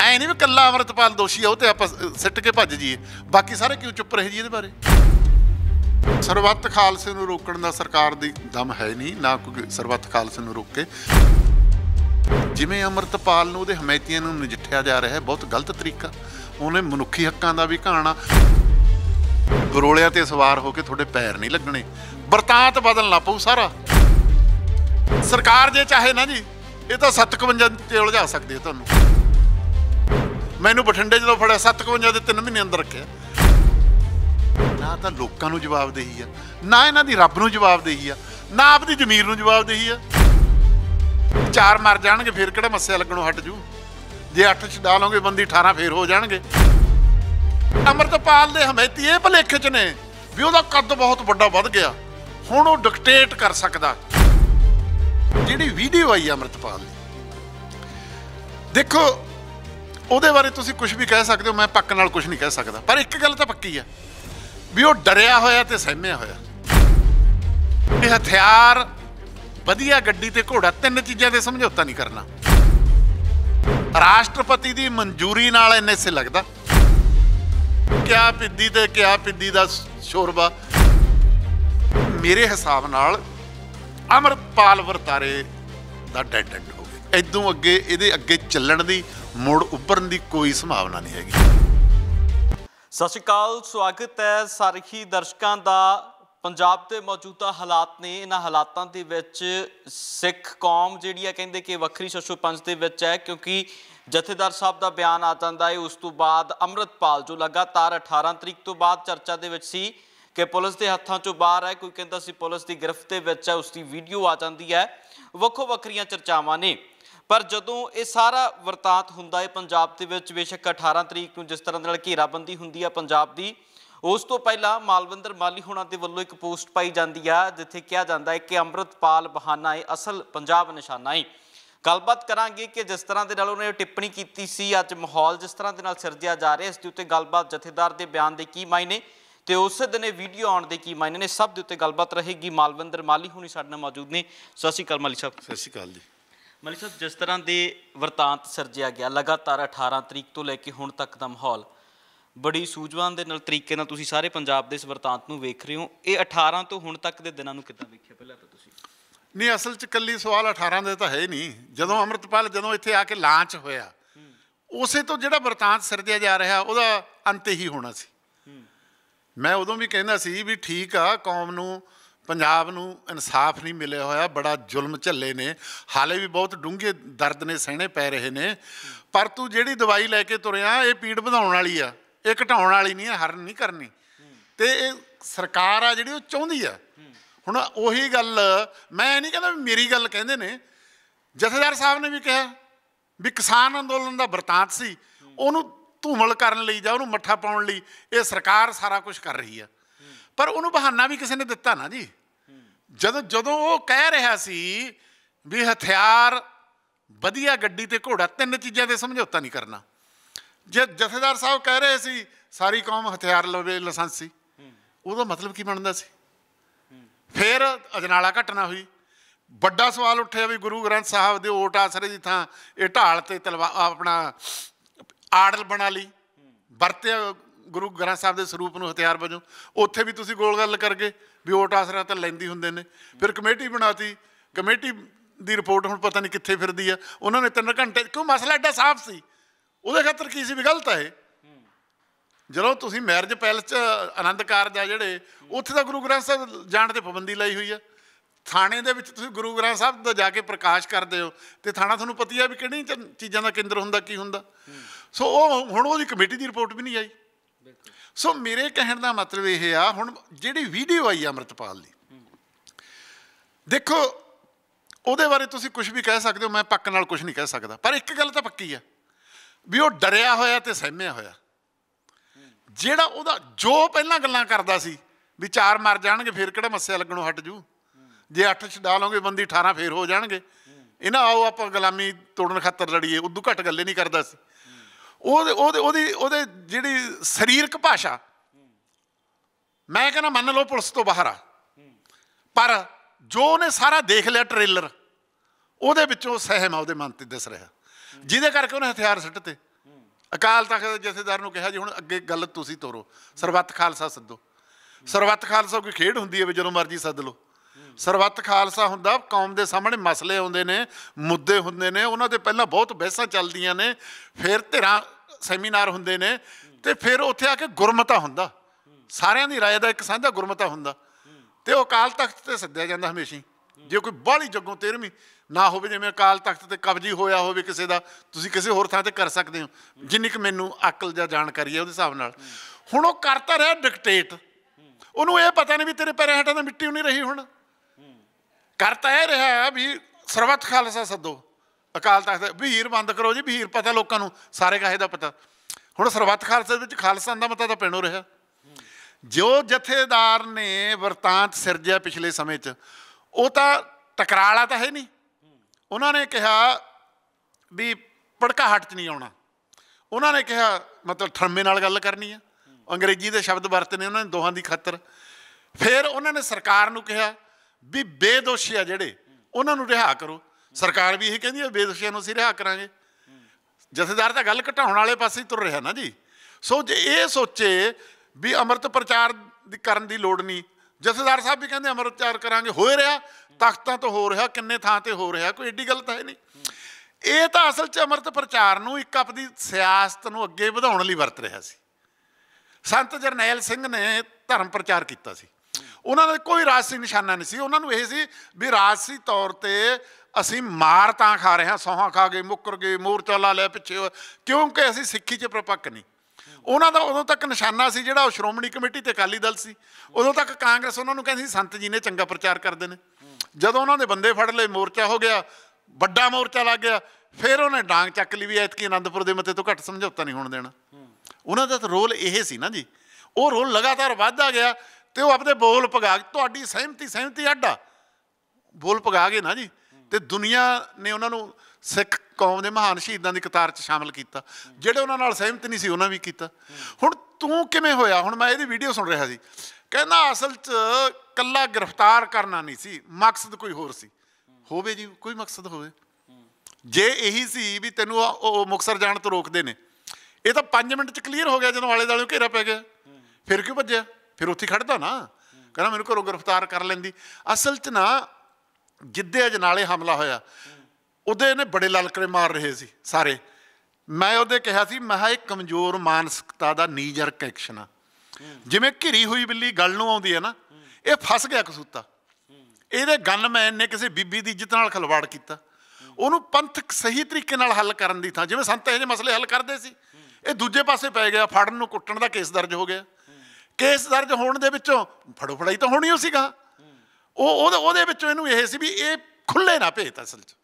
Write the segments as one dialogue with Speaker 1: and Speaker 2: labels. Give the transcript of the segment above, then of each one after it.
Speaker 1: ਐ ਨਹੀਂ ਵੀ ਕੱਲਾ ਅਮਰਤਪਾਲ ਦੋਸ਼ੀ ਆ, ਉਹ ਤੇ ਆਪਾਂ ਸਿੱਟ ਕੇ ਭੱਜ ਜੀਏ ਬਾਕੀ ਸਾਰੇ ਕਿਉਂ ਚੁੱਪ ਰਹੇ ਜੀ ਇਹਦੇ ਬਾਰੇ? ਸਰਬੱਤ ਖਾਲਸੇ ਨੂੰ ਰੋਕਣ ਦਾ ਸਰਕਾਰ ਦੀ ਦਮ ਹੈ ਨਹੀਂ, ਨਾ ਕੋਈ ਸਰਬੱਤ ਖਾਲਸੇ ਨੂੰ ਰੋਕੇ। ਜਿਵੇਂ ਅਮਰਤਪਾਲ ਨੂੰ ਉਹਦੇ ਹਮਾਇਤੀਆਂ ਨੂੰ ਨਜਿੱਠਿਆ ਜਾ ਰਿਹਾ ਹੈ ਬਹੁਤ ਗਲਤ ਤਰੀਕਾ। ਉਹਨੇ ਮਨੁੱਖੀ ਹੱਕਾਂ ਦਾ ਵੀ ਘਾਣਾ। ਬਰੋਲਿਆਂ ਤੇ ਸਵਾਰ ਹੋ ਕੇ ਤੁਹਾਡੇ ਪੈਰ ਨਹੀਂ ਲੱਗਣੇ। ਵਰਤਾਂਤ ਬਦਲਣਾ ਪਊ ਸਾਰਾ। ਸਰਕਾਰ ਜੇ ਚਾਹੇ ਨਾ ਜੀ, ਇਹ ਤਾਂ 57 ਤੇ ਉਲਝਾ ਸਕਦੀ ਹੈ ਤੁਹਾਨੂੰ। ਮੈਨੂੰ ਬਠਿੰਡੇ ਜਦੋਂ ਫੜਿਆ 57 ਦੇ 3 ਮਹੀਨੇ ਅੰਦਰ ਰੱਖਿਆ। ਨਾ ਤਾਂ ਲੋਕਾਂ ਨੂੰ ਜਵਾਬਦੇਹੀ ਆ, ਨਾ ਇਹਨਾਂ ਦੀ ਰੱਬ ਨੂੰ ਜਵਾਬਦੇਹੀ ਆ, ਨਾ ਆਪਦੀ ਜ਼ਮੀਰ ਨੂੰ ਜਵਾਬਦੇਹੀ ਆ। ਚਾਰ ਮਰ ਜਾਣਗੇ, ਫਿਰ ਕਿਹੜਾ ਮੱਸਿਆ ਲੱਗਣੋਂ ਹਟ ਜੂ? ਜੇ 8 ਚ ਡਾਲੋਗੇ ਬੰਦੀ 18 ਫੇਰ ਹੋ ਜਾਣਗੇ। ਅਮਰਤਪਾਲ ਦੇ ਹਮੈਤੀ ਇਹ ਭਲੇਖੇ ਚ ਨੇ ਵੀ ਉਹਦਾ ਕੱਦ ਬਹੁਤ ਵੱਡਾ ਵੱਧ ਗਿਆ। ਹੁਣ ਉਹ ਡਿਕਟੇਟ ਕਰ ਸਕਦਾ। ਜਿਹੜੀ ਵੀਡੀਓ ਆਈ ਆ ਅਮਰਤਪਾਲ ਦੀ। ਦੇਖੋ ਉਹਦੇ ਬਾਰੇ ਤੁਸੀਂ ਕੁਝ ਵੀ ਕਹਿ ਸਕਦੇ ਹੋ, ਮੈਂ ਪੱਕ ਨਾਲ ਕੁਝ ਨਹੀਂ ਕਹਿ ਸਕਦਾ। ਪਰ ਇੱਕ ਗੱਲ ਤਾਂ ਪੱਕੀ ਆ ਵੀ ਉਹ ਡਰਿਆ ਹੋਇਆ ਤੇ ਸਹਿਮਿਆ ਹੋਇਆ। ਇਹ ਹਥਿਆਰ, ਵਧੀਆ ਗੱਡੀ ਤੇ ਘੋੜਾ, ਤਿੰਨ ਚੀਜ਼ਾਂ ਦੇ ਸਮਝੌਤਾ ਨਹੀਂ ਕਰਨਾ। ਰਾਸ਼ਟਰਪਤੀ ਦੀ ਮਨਜ਼ੂਰੀ ਨਾਲ ਇੰਨੇ ਐਨਐਸਏ ਲੱਗਦਾ। ਕਿਆ ਪਿੱਦੀ ਤੇ ਕਿਆ ਪਿੱਦੀ ਦਾ ਸ਼ੋਰਬਾ। ਮੇਰੇ ਹਿਸਾਬ ਨਾਲ ਅਮਰਪਾਲ ਵਰਤਾਰੇ ਦਾ ਡੈਡ ਐਂਡ ਹੋ ਗਿਆ। ਇਦੋਂ ਅੱਗੇ, ਇਹਦੇ ਅੱਗੇ ਚੱਲਣ ਦੀ ਮੁੜ ਉੱਭਰਨ ਦੀ ਕੋਈ ਸੰਭਾਵਨਾ ਨਹੀਂ ਹੈਗੀ।
Speaker 2: ਸਤਿ ਸ਼੍ਰੀ ਅਕਾਲ, ਸਵਾਗਤ ਹੈ ਸਾਰੇ ਹੀ ਦਰਸ਼ਕਾਂ ਦਾ। ਪੰਜਾਬ ਦੇ ਮੌਜੂਦਾ ਹਾਲਾਤ ਨੇ, ਇਹਨਾਂ ਹਾਲਾਤਾਂ ਦੇ ਵਿੱਚ ਸਿੱਖ ਕੌਮ ਜਿਹੜੀ ਹੈ ਕਹਿੰਦੇ ਕਿ ਵੱਖਰੀ ਸ਼ਸ਼ੋ ਪੰਜ ਦੇ ਵਿੱਚ ਹੈ, ਕਿਉਂਕਿ ਜਥੇਦਾਰ ਸਾਹਿਬ ਦਾ ਬਿਆਨ ਆ ਜਾਂਦਾ ਹੈ, ਉਸ ਤੋਂ ਬਾਅਦ ਅੰਮ੍ਰਿਤਪਾਲ ਜੋ ਲਗਾਤਾਰ 18 ਤਰੀਕ ਤੋਂ ਬਾਅਦ ਚਰਚਾ ਦੇ ਵਿੱਚ ਸੀ ਕਿ ਪੁਲਿਸ ਦੇ ਹੱਥਾਂ ਚੋਂ ਬਾਹਰ ਹੈ, ਕੋਈ ਕਹਿੰਦਾ ਸੀ ਪੁਲਿਸ ਦੀ ਗ੍ਰਿਫਤ ਦੇ ਵਿੱਚ ਹੈ, ਉਸ ਦੀ ਵੀਡੀਓ ਆ ਜਾਂਦੀ ਹੈ। ਵੱਖੋ ਵੱਖਰੀਆਂ ਚਰਚਾਵਾਂ ਨੇ। ਪਰ ਜਦੋਂ ਇਹ ਸਾਰਾ ਵਰਤਾਂਤ ਹੁੰਦਾ ਹੈ ਪੰਜਾਬ ਦੇ ਵਿੱਚ, ਬੇਸ਼ੱਕ 18 ਤਰੀਕ ਨੂੰ ਜਿਸ ਤਰ੍ਹਾਂ ਦੇ ਨਾਲ ਘੇਰਾਬੰਦੀ ਹੁੰਦੀ ਹੈ ਪੰਜਾਬ ਦੀ, ਉਸ ਤੋਂ ਪਹਿਲਾਂ ਮਾਲਵਿੰਦਰ ਮਾਲੀ ਹੋਣਾ ਦੇ ਵੱਲੋਂ ਇੱਕ ਪੋਸਟ ਪਾਈ ਜਾਂਦੀ ਆ, ਜਿੱਥੇ ਕਿਹਾ ਜਾਂਦਾ ਹੈ ਕਿ ਅੰਮ੍ਰਿਤਪਾਲ ਬਹਾਨਾ ਹੈ, ਅਸਲ ਪੰਜਾਬ ਨਿਸ਼ਾਨਾ ਹੈ। ਗੱਲਬਾਤ ਕਰਾਂਗੇ ਕਿ ਜਿਸ ਤਰ੍ਹਾਂ ਦੇ ਨਾਲ ਉਹਨੇ ਟਿੱਪਣੀ ਕੀਤੀ ਸੀ, ਅੱਜ ਮਾਹੌਲ ਜਿਸ ਤਰ੍ਹਾਂ ਦੇ ਨਾਲ ਸਿਰਜਿਆ ਜਾ ਰਿਹਾ, ਇਸ ਦੇ ਉੱਤੇ ਗੱਲਬਾਤ ਜਥੇਦਾਰ ਦੇ ਬਿਆਨ ਦੇ ਕੀ ਮਾਇਨੇ ਤੇ ਉਸੇ ਦਿਨ ਇਹ ਵੀਡੀਓ ਆਉਣ ਦੇ ਕੀ ਮਾਇਨੇ ਨੇ, ਸਭ ਦੇ ਉੱਤੇ ਗੱਲਬਾਤ ਰਹੇਗੀ। ਮਾਲਵਿੰਦਰ ਮਾਲੀ ਹੋਣੀ ਸਾਡੇ ਨਾਲ ਮੌਜੂਦ ਨੇ। ਸਤਿ ਸ਼੍ਰੀ ਅਕਾਲ ਮਾਲੀ ਸਾਹਿਬ।
Speaker 1: ਸਤਿ ਸ਼੍ਰੀ ਅਕਾਲ ਜੀ।
Speaker 2: ਮਲੀ ਸਾਹਿਬ ਜਿਸ ਤਰ੍ਹਾਂ ਦੇ ਵਰਤਾਂਤ ਸਿਰਜਿਆ ਗਿਆ ਲਗਾਤਾਰ 18 ਤਰੀਕ ਤੋਂ ਲੈ ਕੇ ਹੁਣ ਤੱਕ ਦਾ ਮਾਹੌਲ ਬੜੀ ਸੂਝਵਾਨ ਦੇ ਨਾਲ ਤਰੀਕੇ ਨਾਲ ਤੁਸੀਂ ਸਾਰੇ ਪੰਜਾਬ ਦੇ ਇਸ ਵਰਤਾਂਤ ਨੂੰ ਵੇਖ ਰਹੇ ਹੋ। ਇਹ 18 ਤੋਂ ਹੁਣ ਤੱਕ ਦੇ ਦਿਨਾਂ ਨੂੰ ਕਿੱਦਾਂ ਵੇਖਿਆ ਪਹਿਲਾਂ ਤਾਂ ਤੁਸੀਂ?
Speaker 1: ਨਹੀਂ ਅਸਲ 'ਚ ਕੱਲੀ ਸਵਾਲ 18 ਦੇ ਤਾਂ ਹੈ ਹੀ ਨਹੀਂ। ਜਦੋਂ ਅਮਰਤਪਾਲ ਜਦੋਂ ਇੱਥੇ ਆ ਕੇ ਲਾਂਚ ਹੋਇਆ ਉਸੇ ਤੋਂ ਜਿਹੜਾ ਵਰਤਾਂਤ ਸਿਰਜਿਆ ਜਾ ਰਿਹਾ ਉਹਦਾ ਅੰਤ ਹੀ ਹੋਣਾ ਸੀ। ਮੈਂ ਉਦੋਂ ਵੀ ਕਹਿੰਦਾ ਸੀ ਵੀ ਠੀਕ ਆ ਕੌਮ ਨੂੰ ਪੰਜਾਬ ਨੂੰ ਇਨਸਾਫ ਨਹੀਂ ਮਿਲਿਆ ਹੋਇਆ, ਬੜਾ ਜ਼ੁਲਮ ਝੱਲੇ ਨੇ। ਹਾਲੇ ਵੀ ਬਹੁਤ ਡੂੰਘੇ ਦਰਦ ਨੇ, ਸਹਿਣੇ ਪੈ ਰਹੇ ਨੇ। ਪਰ ਤੂੰ ਜਿਹੜੀ ਦਵਾਈ ਲੈ ਕੇ ਤੁਰਿਆ, ਇਹ ਪੀੜ ਵਧਾਉਣ ਵਾਲੀ ਆ। ਇਹ ਘਟਾਉਣ ਵਾਲੀ ਨਹੀਂ ਹੈ ਹਰਨ ਨਹੀਂ ਕਰਨੀ। ਤੇ ਇਹ ਸਰਕਾਰ ਆ ਜਿਹੜੀ, ਉਹ ਚਾਹੁੰਦੀ ਆ। ਹੁਣ ਉਹੀ ਗੱਲ, ਮੈਂ ਨਹੀਂ ਕਹਿੰਦਾ ਵੀ ਮੇਰੀ ਗੱਲ ਕਹਿੰਦੇ ਨੇ। ਜਥੇਦਾਰ ਸਾਹਿਬ ਨੇ ਵੀ ਕਿਹਾ ਵੀ ਕਿਸਾਨ ਅੰਦੋਲਨ ਦਾ ਵਰਤਾਂਤ ਸੀ। ਉਹਨੂੰ ਧੂਮਲ ਕਰਨ ਲਈ ਜਾਂ ਉਹਨੂੰ ਮੱਠਾ ਪਾਉਣ ਲਈ ਇਹ ਸਰਕਾਰ ਸਾਰਾ ਕੁਝ ਕਰ ਰਹੀ ਆ। ਪਰ ਉਹਨੂੰ ਬਹਾਨਾ ਵੀ ਕਿਸੇ ਨੇ ਦਿੱਤਾ ਨਾ ਜੀ। ਜਦੋਂ ਜਦੋਂ ਉਹ ਕਹਿ ਰਿਹਾ ਸੀ ਵੀ ਹਥਿਆਰ, ਵਧੀਆ ਗੱਡੀ ਤੇ ਘੋੜਾ, ਤਿੰਨ ਚੀਜ਼ਾਂ ਦੇ ਸਮਝੌਤਾ ਨਹੀਂ ਕਰਨਾ। ਜੇ ਜਥੇਦਾਰ ਸਾਹਿਬ ਕਹਿ ਰਹੇ ਸੀ, ਸਾਰੀ ਕੌਮ ਹਥਿਆਰ ਲਵੇ, ਲਾਇਸੈਂਸੀ, ਉਹਦਾ ਮਤਲਬ ਕੀ ਬਣਦਾ ਸੀ? ਫਿਰ ਅਜਨਾਲਾ ਘਟਨਾ ਹੋਈ। ਵੱਡਾ ਸਵਾਲ ਉੱਠਿਆ ਵੀ ਗੁਰੂ ਗ੍ਰੰਥ ਸਾਹਿਬ ਦੇ ਓਟ ਆਸਰੇ ਦੀ ਥਾਂ ਇਹ ਢਾਲ ਤੇ ਤਲਵਾ ਆਪਣਾ ਆੜਲ ਬਣਾ ਲਈ। ਵਰਤਿਆ ਗੁਰੂ ਗ੍ਰੰਥ ਸਾਹਿਬ ਦੇ ਸਰੂਪ ਨੂੰ ਹਥਿਆਰ ਵਜੋਂ, ਉੱਥੇ ਵੀ ਤੁਸੀਂ ਗੋਲ ਗੱਲ ਕਰਕੇ ਵੀ ਓਟ ਆਸਰਾ ਤਾਂ ਲੈਂਦੀ ਹੁੰਦੇ ਨੇ। ਫਿਰ ਕਮੇਟੀ ਬਣਾਤੀ, ਕਮੇਟੀ ਦੀ ਰਿਪੋਰਟ ਹੁਣ ਪਤਾ ਨਹੀਂ ਕਿੱਥੇ ਫਿਰਦੀ ਆ। ਉਹਨਾਂ ਨੇ ਤਿੰਨ ਘੰਟੇ, ਕਿਉਂ ਮਸਲਾ ਐਡਾ ਸਾਫ਼ ਸੀ? ਉਹਦੇ ਖਾਤਰ ਕੀ ਸੀ ਵੀ ਗਲਤ ਹੈ ਇਹ? ਜਦੋਂ ਤੁਸੀਂ ਮੈਰਿਜ ਪੈਲਸ ਚ ਆਨੰਦ ਕਾਰਜ ਆ ਜਿਹੜੇ, ਉੱਥੇ ਤਾਂ ਗੁਰੂ ਗ੍ਰੰਥ ਸਾਹਿਬ ਜਾਣ ਤੇ ਪਾਬੰਦੀ ਲਾਈ ਹੋਈ ਆ। ਥਾਣੇ ਦੇ ਵਿੱਚ ਤੁਸੀਂ ਗੁਰੂ ਗ੍ਰੰਥ ਸਾਹਿਬ ਦਾ ਜਾ ਕੇ ਪ੍ਰਕਾਸ਼ ਕਰਦੇ ਹੋ ਤੇ ਥਾਣਾ ਤੁਹਾਨੂੰ ਪਤੀ ਆ ਵੀ ਕਿਹੜੀ ਚ- ਚੀਜ਼ਾਂ ਦਾ ਕੇਂਦਰ ਹੁੰਦਾ, ਕੀ ਹੁੰਦਾ। ਸੋ ਉਹ, ਹੁਣ ਉਹਦੀ ਕਮੇਟੀ ਦੀ ਰਿਪੋਰਟ ਵੀ ਨਹੀਂ ਆਈ। ਸੋ ਮੇਰੇ ਕਹਿਣ ਦਾ ਮਤਲਬ ਇਹ ਆ, ਹੁਣ ਜਿਹੜੀ ਵੀਡੀਓ ਆਈ ਆ ਅੰਮ੍ਰਿਤਪਾਲ ਦੀ, ਦੇਖੋ, ਉਹਦੇ ਬਾਰੇ ਤੁਸੀਂ ਕੁਝ ਵੀ ਕਹਿ ਸਕਦੇ ਹੋ, ਮੈਂ ਪੱਕ ਨਾਲ ਕੁਝ ਨਹੀਂ ਕਹਿ ਸਕਦਾ, ਪਰ ਇੱਕ ਗੱਲ ਤਾਂ ਪੱਕੀ ਆ, ਵੀ ਉਹ ਡਰਿਆ ਹੋਇਆ ਤੇ ਸਹਿਮਿਆ ਹੋਇਆ। ਜਿਹੜਾ ਉਹਦਾ, ਜੋ ਪਹਿਲਾਂ ਗੱਲਾਂ ਕਰਦਾ ਸੀ, ਵੀ ਚਾਰ ਮਰ ਜਾਣਗੇ, ਫਿਰ ਕਿਹੜਾ ਮੱਸਿਆ ਲੱਗਣੋਂ ਹਟ ਜੂ? ਜੇ 8 ਚ ਡਾਲੋਗੇ ਬੰਦੀ 18 ਫੇਰ ਹੋ ਜਾਣਗੇ। ਇਹਨਾਂ ਆਓ ਆਪਾਂ ਗੁਲਾਮੀ ਤੋੜਨ ਖਾਤਰ ਲੜੀਏ, ਉਦੋਂ ਘੱਟ ਗੱਲੇ ਨਹੀਂ ਕਰਦਾ ਸੀ। ਉਹਦੇ ਉਹਦੇ ਉਹਦੀ ਉਹਦੇ ਜਿਹੜੀ ਸਰੀਰਕ ਭਾਸ਼ਾ, ਮੈਂ ਕਹਿੰਦਾ ਮੰਨ ਲਓ ਪੁਲਿਸ ਤੋਂ ਬਾਹਰ ਆ। ਪਰ ਜੋ ਉਹਨੇ ਸਾਰਾ ਦੇਖ ਲਿਆ ਟ੍ਰੇਲਰ ਉਹਦੇ ਵਿੱਚੋਂ ਸਹਿਮ ਆ, ਉਹਦੇ ਮਨ ਤੇ ਦਿਸ ਰਿਹਾ। ਜਿਹਦੇ ਕਰਕੇ ਉਹਨੇ ਹਥਿਆਰ ਸਿੱਟ ਤੇ ਅਕਾਲ ਤਖਤ ਦੇ ਜਥੇਦਾਰ ਨੂੰ ਕਿਹਾ ਜੀ, ਹੁਣ ਅੱਗੇ ਗੱਲ ਤੁਸੀਂ ਤੋਰੋ। ਸਰਬੱਤ ਖਾਲਸਾ ਸੱਦੋ। ਸਰਬੱਤ ਖਾਲਸਾ ਕੋਈ ਖੇਡ ਹੁੰਦੀ ਹੈ ਵੀ ਜਦੋਂ ਮਰਜ਼ੀ ਸੱਦ ਲਓ। ਸਰਬੱਤ ਖਾਲਸਾ ਹੁੰਦਾ, ਕੌਮ ਦੇ ਸਾਹਮਣੇ ਮਸਲੇ ਆਉਂਦੇ ਨੇ, ਮੁੱਦੇ ਹੁੰਦੇ ਨੇ, ਉਹਨਾਂ ਤੇ ਪਹਿਲਾਂ ਬਹੁਤ ਬਹਿਸਾਂ ਚੱਲਦੀਆਂ ਨੇ, ਫਿਰ ਧਿਰਾਂ ਸੈਮੀਨਾਰ ਹੁੰਦੇ ਨੇ ਤੇ ਫਿਰ ਉੱਥੇ ਆ ਕੇ ਗੁਰਮਤਾ ਹੁੰਦਾ। ਸਾਰਿਆਂ ਦੀ ਰਾਏ ਦਾ ਇੱਕ ਸਾਂਝਾ ਗੁਰਮਤਾ ਹੁੰਦਾ। ਤੇ ਉਹ ਅਕਾਲ ਤਖਤ ਤੇ ਸੱਦਿਆ ਜਾਂਦਾ ਹਮੇਸ਼ਾ। ਹੀ ਜੇ ਕੋਈ ਬਾਹਲੀ ਜੱਗੋਂ 13ਵੀਂ ਨਾ ਹੋਵੇ, ਜਿਵੇਂ ਅਕਾਲ ਤਖਤ ਤੇ ਕਬਜੀ ਹੋਇਆ ਹੋਵੇ ਕਿਸੇ ਦਾ, ਤੁਸੀਂ ਕਿਸੇ ਹੋਰ ਥਾਂ ਤੇ ਕਰ ਸਕਦੇ ਹੋ। ਜਿੰਨੀ ਕਿ ਮੈਨੂੰ ਅਕਲ ਜਾਂ ਜਾਣਕਾਰੀ ਹੈ ਉਹਦੇ ਹਿਸਾਬ ਨਾਲ। ਹੁਣ ਉਹ ਕਰਤਾ ਰਿਹਾ ਡਿਕਟੇਟ। ਉਹਨੂੰ ਇਹ ਪਤਾ ਨਹੀਂ ਵੀ ਤੇਰੇ ਪੈਰਾਂ ਹੇਠਾਂ ਤਾਂ ਮਿੱਟੀ ਨਹੀਂ ਰਹੀ ਹੁਣ। ਕਰ ਤਾਂ ਇਹ ਰਿਹਾ ਹੈ ਵੀ ਸਰਬੱਤ ਖਾਲਸਾ ਸੱਦੋ। ਅਕਾਲ ਤਖਤ ਦੇ ਵੀਰ ਬੰਦ ਕਰੋ ਜੀ ਵੀਰ ਪਤਾ ਲੋਕਾਂ ਨੂੰ, ਸਾਰੇ ਕਾਹੇ ਦਾ ਪਤਾ। ਹੁਣ ਸਰਬੱਤ ਖਾਲਸਾ ਦੇ ਵਿੱਚ ਖਾਲਸਾ ਦਾ ਮਤਾ ਤਾਂ ਪੈਣੋ ਰਿਹਾ। ਜੋ ਜਥੇਦਾਰ ਨੇ ਵਰਤਾਂਤ ਸਿਰਜਿਆ ਪਿਛਲੇ ਸਮੇਂ 'ਚ, ਉਹ ਤਾਂ ਟਕਰਾਲਾ ਤਾਂ ਹੈ ਨਹੀਂ। ਉਹਨਾਂ ਨੇ ਕਿਹਾ ਵੀ ਭੜਕਾਹਟ 'ਚ ਨਹੀਂ ਆਉਣਾ। ਉਹਨਾਂ ਨੇ ਕਿਹਾ, ਮਤਲਬ ਠਰਮੇ ਨਾਲ ਗੱਲ ਕਰਨੀ ਆ। ਅੰਗਰੇਜ਼ੀ ਦੇ ਸ਼ਬਦ ਵਰਤੇ ਨੇ ਉਹਨਾਂ ਨੇ ਦੋਹਾਂ ਦੀ ਖਾਤਰ। ਫਿਰ ਉਹਨਾਂ ਨੇ ਸਰਕਾਰ ਨੂੰ ਕਿਹਾ ਵੀ ਬੇਦੋਸ਼ੀ ਆ ਜਿਹੜੇ, ਉਹਨਾਂ ਨੂੰ ਰਿਹਾ ਕਰੋ। ਸਰਕਾਰ ਵੀ ਇਹ ਕਹਿੰਦੀ ਹੈ ਬੇਦੋਸ਼ੀਆਂ ਨੂੰ ਅਸੀਂ ਰਿਹਾ ਕਰਾਂਗੇ। ਜਥੇਦਾਰ ਤਾਂ ਗੱਲ ਘਟਾਉਣ ਵਾਲੇ ਪਾਸੇ ਹੀ ਤੁਰ ਰਿਹਾ ਨਾ ਜੀ। ਸੋ ਜੇ ਇਹ ਸੋਚੇ ਵੀ ਅੰਮ੍ਰਿਤ ਪ੍ਰਚਾਰ ਦੀ ਕਰਨ ਦੀ ਲੋੜ ਨਹੀਂ, ਜਥੇਦਾਰ ਸਾਹਿਬ ਵੀ ਕਹਿੰਦੇ ਅੰਮ੍ਰਿਤ ਪ੍ਰਚਾਰ ਕਰਾਂਗੇ ਹੋਏ ਰਿਹਾ ਤਖਤਾਂ ਤੋਂ ਹੋ ਰਿਹਾ, ਕਿੰਨੇ ਥਾਂ ਤੇ ਹੋ ਰਿਹਾ, ਕੋਈ ਏਡੀ ਗੱਲ ਤਾਂ ਹੈ ਨਹੀਂ। ਇਹ ਤਾਂ ਅਸਲ 'ਚ ਅੰਮ੍ਰਿਤ ਪ੍ਰਚਾਰ ਨੂੰ ਇੱਕ ਆਪਣੀ ਸਿਆਸਤ ਨੂੰ ਅੱਗੇ ਵਧਾਉਣ ਲਈ ਵਰਤ ਰਿਹਾ ਸੀ। ਸੰਤ ਜਰਨੈਲ ਸਿੰਘ ਨੇ ਧਰਮ ਪ੍ਰਚਾਰ ਕੀਤਾ ਸੀ। ਉਹਨਾਂ ਦਾ ਕੋਈ ਰਾਜਸੀ ਨਿਸ਼ਾਨਾ ਨਹੀਂ ਸੀ। ਉਹਨਾਂ ਨੂੰ ਇਹ ਸੀ ਵੀ ਰਾਜਸੀ ਤੌਰ ਤੇ ਅਸੀਂ ਮਾਰ ਤਾਂ ਖਾ ਰਹੇ ਹਾਂ ਸੌਹਾਂ ਖਾ ਗਏ ਮੁੱਕਰ ਗਏ ਮੋਰਚਾ ਲਾ ਲਿਆ ਪਿੱਛੇ ਹੋਏ, ਕਿਉਂਕਿ ਅਸੀਂ ਸਿੱਖੀ 'ਚ ਪ੍ਰਪੱਕ ਨਹੀਂ। ਉਹਨਾਂ ਦਾ ਉਦੋਂ ਤੱਕ ਨਿਸ਼ਾਨਾ ਸੀ ਜਿਹੜਾ ਉਹ ਸ਼੍ਰੋਮਣੀ ਕਮੇਟੀ ਤੇ ਅਕਾਲੀ ਦਲ ਸੀ। ਉਦੋਂ ਤੱਕ ਕਾਂਗਰਸ ਉਹਨਾਂ ਨੂੰ ਕਹਿੰਦੀ ਸੀ ਸੰਤ ਜੀ ਨੇ ਚੰਗਾ ਪ੍ਰਚਾਰ ਕਰਦੇ ਨੇ ਜਦੋਂ ਉਹਨਾਂ ਦੇ ਬੰਦੇ ਫੜ ਲਏ ਮੋਰਚਾ ਹੋ ਗਿਆ ਵੱਡਾ ਮੋਰਚਾ ਲੱਗ ਗਿਆ ਫਿਰ ਉਹਨੇ ਡਾਂਗ ਚੱਕ ਲਈ ਵੀ ਐਤਕੀ ਆਨੰਦਪੁਰ ਦੇ ਮਤੇ ਤੋਂ ਘੱਟ ਸਮਝੌਤਾ ਨਹੀਂ ਹੋਣ ਦੇਣਾ। ਉਹਨਾਂ ਦਾ ਤਾਂ ਰੋਲ ਇਹ ਸੀ ਨਾ ਜੀ। ਉਹ ਰੋਲ ਲਗਾਤਾਰ ਵੱਧਦਾ ਗਿਆ। ਤੇ ਉਹ ਆਪਦੇ ਬੋਲ ਪਗਾ ਤੁਹਾਡੀ ਸਹਿਮਤੀ ਸਹਿਮਤੀ ਅੱਡਾ ਬੋਲ ਪਗਾ ਗਏ ਨਾ ਜੀ। ਤੇ ਦੁਨੀਆ ਨੇ ਉਹਨਾਂ ਨੂੰ ਸਿੱਖ ਕੌਮ ਦੇ ਮਹਾਨ ਸ਼ਹੀਦਾਂ ਦੀ ਕਤਾਰ 'ਚ ਸ਼ਾਮਲ ਕੀਤਾ। ਜਿਹੜੇ ਉਹਨਾਂ ਨਾਲ ਸਹਿਮਤ ਨਹੀਂ ਸੀ, ਉਹਨਾਂ ਵੀ ਕੀਤਾ। ਹੁਣ ਤੂੰ ਕਿਵੇਂ ਹੋਇਆ? ਹੁਣ ਮੈਂ ਇਹਦੀ ਵੀਡੀਓ ਸੁਣ ਰਿਹਾ ਸੀ। ਕਹਿੰਦਾ ਅਸਲ 'ਚ ਕੱਲਾ ਗ੍ਰਿਫਤਾਰ ਕਰਨਾ ਨਹੀਂ ਸੀ, ਮਕਸਦ ਕੋਈ ਹੋਰ ਸੀ। ਹੋਵੇ ਜੀ, ਕੋਈ ਮਕਸਦ ਹੋਵੇ। ਜੇ ਇਹੀ ਸੀ ਵੀ ਤੈਨੂੰ ਉਹ- ਮੁਕਸਰ ਜਾਣ ਤੋਂ ਰੋਕਦੇ ਨੇ। ਇਹ ਤਾਂ 5 ਮਿੰਟ 'ਚ ਕਲੀਅਰ ਹੋ ਗਿਆ ਜਦੋਂ ਆਲੇ ਦਾਲੇ ਘੇਰਾ ਪੈ ਗਿਆ। ਫਿਰ ਕਿਉਂ ਭੱਜਿਆ? ਫਿਰ ਉੱਥੇ ਹੀ ਖੜਦਾ ਨਾ। ਕਹਿੰਦਾ ਮੈਨੂੰ ਘਰੋਂ ਗ੍ਰਿਫਤਾਰ ਕਰ ਲੈਂਦੀ। ਅਸਲ 'ਚ ਨਾ ਜਿੱਦੇ ਅਜਨਾਲੇ ਹਮਲਾ ਹੋਇਆ, ਉਹਦੇ ਇਹਨੇ ਬੜੇ ਲਲਕਰੇ ਮਾਰ ਰਹੇ ਸੀ ਸਾਰੇ। ਮੈਂ ਉਹਦੇ ਕਿਹਾ ਸੀ, ਮੈਂ ਕਿਹਾ ਇਹ ਕਮਜ਼ੋਰ ਮਾਨਸਿਕਤਾ ਦਾ ਨੀਜਰਕ ਐਕਸ਼ਨ ਆ। ਜਿਵੇਂ ਘਿਰੀ ਹੋਈ ਬਿੱਲੀ ਗੱਲ ਨੂੰ ਆਉਂਦੀ ਹੈ ਨਾ, ਇਹ ਫਸ ਗਿਆ ਕਸੂਤਾ ਇਹਦੇ ਗਨਮੈਨ ਨੇ ਕਿਸੇ ਬੀਬੀ ਦੀ ਇੱਜ਼ਤ ਨਾਲ ਖਲਵਾੜ ਕੀਤਾ। ਉਹਨੂੰ ਪੰਥਕ ਸਹੀ ਤਰੀਕੇ ਨਾਲ ਹੱਲ ਕਰਨ ਦੀ ਥਾਂ, ਜਿਵੇਂ ਸੰਤ ਇਹ ਜਿਹੇ ਮਸਲੇ ਹੱਲ ਕਰਦੇ ਸੀ, ਇਹ ਦੂਜੇ ਪਾਸੇ ਪੈ ਗਿਆ, ਫੜਨ ਨੂੰ ਕੁੱਟਣ ਦਾ ਕੇਸ ਦਰਜ ਹੋ ਗਿਆ। ਕੇਸ ਦਰਜ ਹੋਣ ਦੇ ਵਿੱਚੋਂ ਫੜੋ ਫੜਾਈ ਤਾਂ ਹੋਣੀ ਓ ਸੀਗਾ। ਉਹ ਉਹਦੇ ਵਿੱਚੋਂ ਇਹਨੂੰ ਇਹ ਸੀ ਵੀ ਇਹ ਖੁੱਲੇ ਨਾ ਭੇਤ ਅਸਲ 'ਚ।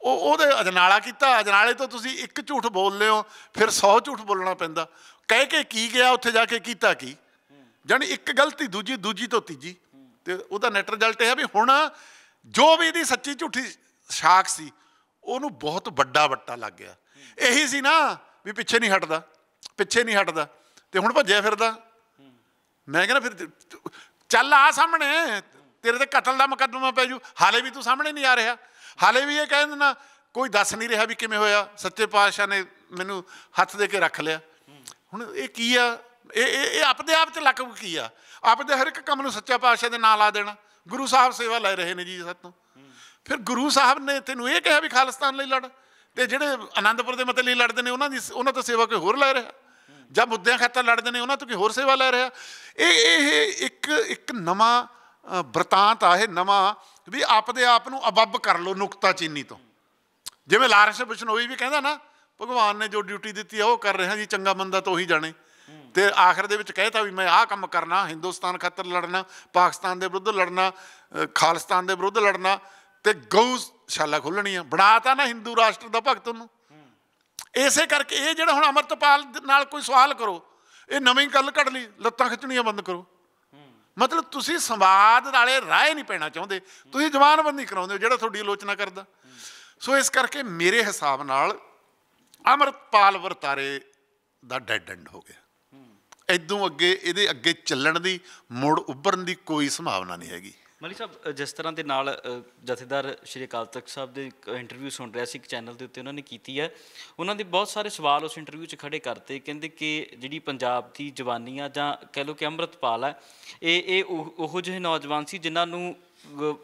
Speaker 1: ਉਹ ਉਹਦੇ ਅਜਨਾਲਾ ਕੀਤਾ, ਅਜਨਾਲੇ ਤੋਂ ਤੁਸੀਂ ਇੱਕ ਝੂਠ ਬੋਲਦੇ ਹੋ ਫਿਰ 100 ਝੂਠ ਬੋਲਣਾ ਪੈਂਦਾ। ਕਹਿ ਕੇ ਕੀ ਗਿਆ, ਉੱਥੇ ਜਾ ਕੇ ਕੀਤਾ ਕੀ? ਜਾਣੀ ਇੱਕ ਗਲਤੀ, ਦੂਜੀ ਦੂਜੀ ਤੋਂ ਤੀਜੀ। ਤੇ ਉਹਦਾ ਨੈਟ ਰਿਜ਼ਲਟ ਇਹ ਹੈ ਵੀ ਹੁਣ ਜੋ ਵੀ ਇਹਦੀ ਸੱਚੀ ਝੂਠੀ ਸ਼ਾਖ ਸੀ, ਉਹਨੂੰ ਬਹੁਤ ਵੱਡਾ ਵੱਟਾ ਲੱਗ ਗਿਆ। ਇਹੀ ਸੀ ਨਾ ਵੀ ਪਿੱਛੇ ਨਹੀਂ ਹਟਦਾ, ਪਿੱਛੇ ਨਹੀਂ ਹਟਦਾ। ਤੇ ਹੁਣ ਭੱਜਿਆ ਫਿਰਦਾ। ਮੈਂ ਕਹਿੰਦਾ ਫਿਰ ਚੱਲ ਆ ਸਾਹਮਣੇ, ਤੇਰੇ ਤੇ ਕਤਲ ਦਾ ਮੁਕੱਦਮਾ ਪੈ ਜੂ, ਹਾਲੇ ਵੀ ਤੂੰ ਸਾਹਮਣੇ ਨਹੀਂ ਆ ਰਿਹਾ। ਹਾਲੇ ਵੀ ਇਹ ਕਹਿ ਦਿੰਦਾ, ਕੋਈ ਦੱਸ ਨਹੀਂ ਰਿਹਾ ਵੀ ਕਿਵੇਂ ਹੋਇਆ, ਸੱਚੇ ਪਾਤਸ਼ਾਹ ਨੇ ਮੈਨੂੰ ਹੱਥ ਦੇ ਕੇ ਰੱਖ ਲਿਆ। ਹੁਣ ਇਹ ਕੀ ਆ? ਇਹ ਇਹ ਇਹ ਆਪਦੇ ਆਪ ਚ ਲੱਕ ਕੀ ਆ? ਆਪਦੇ ਹਰ ਇੱਕ ਕੰਮ ਨੂੰ ਸੱਚਾ ਪਾਤਸ਼ਾਹ ਦੇ ਨਾਂ ਲਾ ਦੇਣਾ। ਗੁਰੂ ਸਾਹਿਬ ਸੇਵਾ ਲੈ ਰਹੇ ਨੇ ਜੀ ਸਾਤੋਂ ਫਿਰ ਗੁਰੂ ਸਾਹਿਬ ਨੇ ਤੈਨੂੰ ਇਹ ਕਿਹਾ ਵੀ ਖਾਲਿਸਤਾਨ ਲਈ ਲੜ, ਤੇ ਜਿਹੜੇ ਆਨੰਦਪੁਰ ਦੇ ਮਤੇ ਲਈ ਲੜਦੇ ਨੇ, ਉਹਨਾਂ ਦੀ ਉਹਨਾਂ ਤੋਂ ਸੇਵਾ ਕੋਈ ਹੋਰ ਲੈ ਰਿਹਾ? ਜਾਂ ਮੁੱਦਿਆਂ ਖਾਤਰ ਲੜਦੇ ਨੇ ਉਹਨਾਂ ਤੋਂ ਕੋਈ ਹੋਰ ਸੇਵਾ ਲੈ ਰਿਹਾ? ਇਹ ਇਹ ਇੱਕ ਇੱਕ ਨਵਾਂ ਅ, ਬਰਤਾਂਤ ਆ ਇਹ ਨਵਾਂ ਵੀ ਆਪਦੇ ਆਪ ਨੂੰ ਅਬੱਬ ਕਰ ਲਓ ਨੁਕਤਾ ਚੀਨੀ ਤੋਂ। ਜਿਵੇਂ ਲਾਰੈਂਸ ਬਿਸ਼ਨੋਈ ਵੀ ਕਹਿੰਦਾ ਨਾ ਭਗਵਾਨ ਨੇ ਜੋ ਡਿਊਟੀ ਦਿੱਤੀ ਆ ਉਹ ਕਰ ਰਿਹਾ ਜੀ ਚੰਗਾ ਮੰਦਾ ਤਾਂ ਉਹੀ ਜਾਣੇ। ਤੇ ਆਖਰ ਦੇ ਵਿੱਚ ਕਹਿਤਾ ਵੀ ਮੈਂ ਆਹ ਕੰਮ ਕਰਨਾ ਹਿੰਦੁਸਤਾਨ ਖਾਤਰ ਲੜਨਾ ਪਾਕਿਸਤਾਨ ਦੇ ਵਿਰੁੱਧ ਲੜਨਾ ਖਾਲਿਸਤਾਨ ਦੇ ਵਿਰੁੱਧ ਲੜਨਾ ਤੇ ਗਊਸ਼ਾਲਾ ਖੋਲਣੀ ਆ। ਬਣਾਤਾ ਨਾ ਹਿੰਦੂ ਰਾਸ਼ਟਰ ਦਾ ਭਗਤ ਉਹਨੂੰ। ਇਸੇ ਕਰਕੇ ਇਹ ਜਿਹੜਾ ਹੁਣ ਅਮਰਤਪਾਲ ਨਾਲ ਕੋਈ ਸਵਾਲ ਕਰੋ ਇਹ ਨਵੀਂ ਗੱਲ ਕੱਢ ਲਈ ਲੱਤਾਂ ਖਿੱਚਣੀਆਂ ਬੰਦ ਕਰੋ। ਮਤਲਬ ਤੁਸੀਂ ਸੰਵਾਦ ਨਾਲੇ ਰਾਏ ਨਹੀਂ ਪੈਣਾ ਚਾਹੁੰਦੇ ਤੁਸੀਂ ਜ਼ਬਾਨਬੰਦੀ ਕਰਾਉਂਦੇ ਹੋ ਜਿਹੜਾ ਤੁਹਾਡੀ ਆਲੋਚਨਾ ਕਰਦਾ। ਸੋ ਇਸ ਕਰਕੇ ਮੇਰੇ ਹਿਸਾਬ ਨਾਲ ਅਮਰਤਪਾਲ ਵਰਤਾਰੇ ਦਾ ਡੈਡ ਐਂਡ ਹੋ ਗਿਆ। ਇਦੋਂ ਅੱਗੇ ਇਹਦੇ ਅੱਗੇ ਚੱਲਣ ਦੀ ਮੁੜ ਉੱਭਰਨ ਦੀ ਕੋਈ ਸੰਭਾਵਨਾ ਨਹੀਂ ਹੈਗੀ।
Speaker 2: ਮਲੀ ਸਾਹਿਬ ਜਿਸ ਤਰ੍ਹਾਂ ਦੇ ਨਾਲ ਜਥੇਦਾਰ ਸ਼੍ਰੀ ਅਕਾਲ ਤਖਤ ਸਾਹਿਬ ਦੇ ਇੰਟਰਵਿਊ ਸੁਣ ਰਿਹਾ ਸੀ ਇੱਕ ਚੈਨਲ ਦੇ ਉੱਤੇ, ਉਹਨਾਂ ਨੇ ਕੀਤੀ ਹੈ। ਉਹਨਾਂ ਦੇ ਬਹੁਤ ਸਾਰੇ ਸਵਾਲ ਉਸ ਇੰਟਰਵਿਊ 'ਚ ਖੜੇ ਕਰਤੇ, ਕਹਿੰਦੇ ਕਿ ਜਿਹੜੀ ਪੰਜਾਬ ਦੀ ਜਵਾਨੀ ਆ ਜਾਂ ਕਹਿ ਲਓ ਕਿ ਅੰਮ੍ਰਿਤਪਾਲ ਹੈ, ਇਹ ਇਹ ਉਹ- ਉਹੋ ਜਿਹੇ ਨੌਜਵਾਨ ਸੀ ਜਿਨ੍ਹਾਂ ਨੂੰ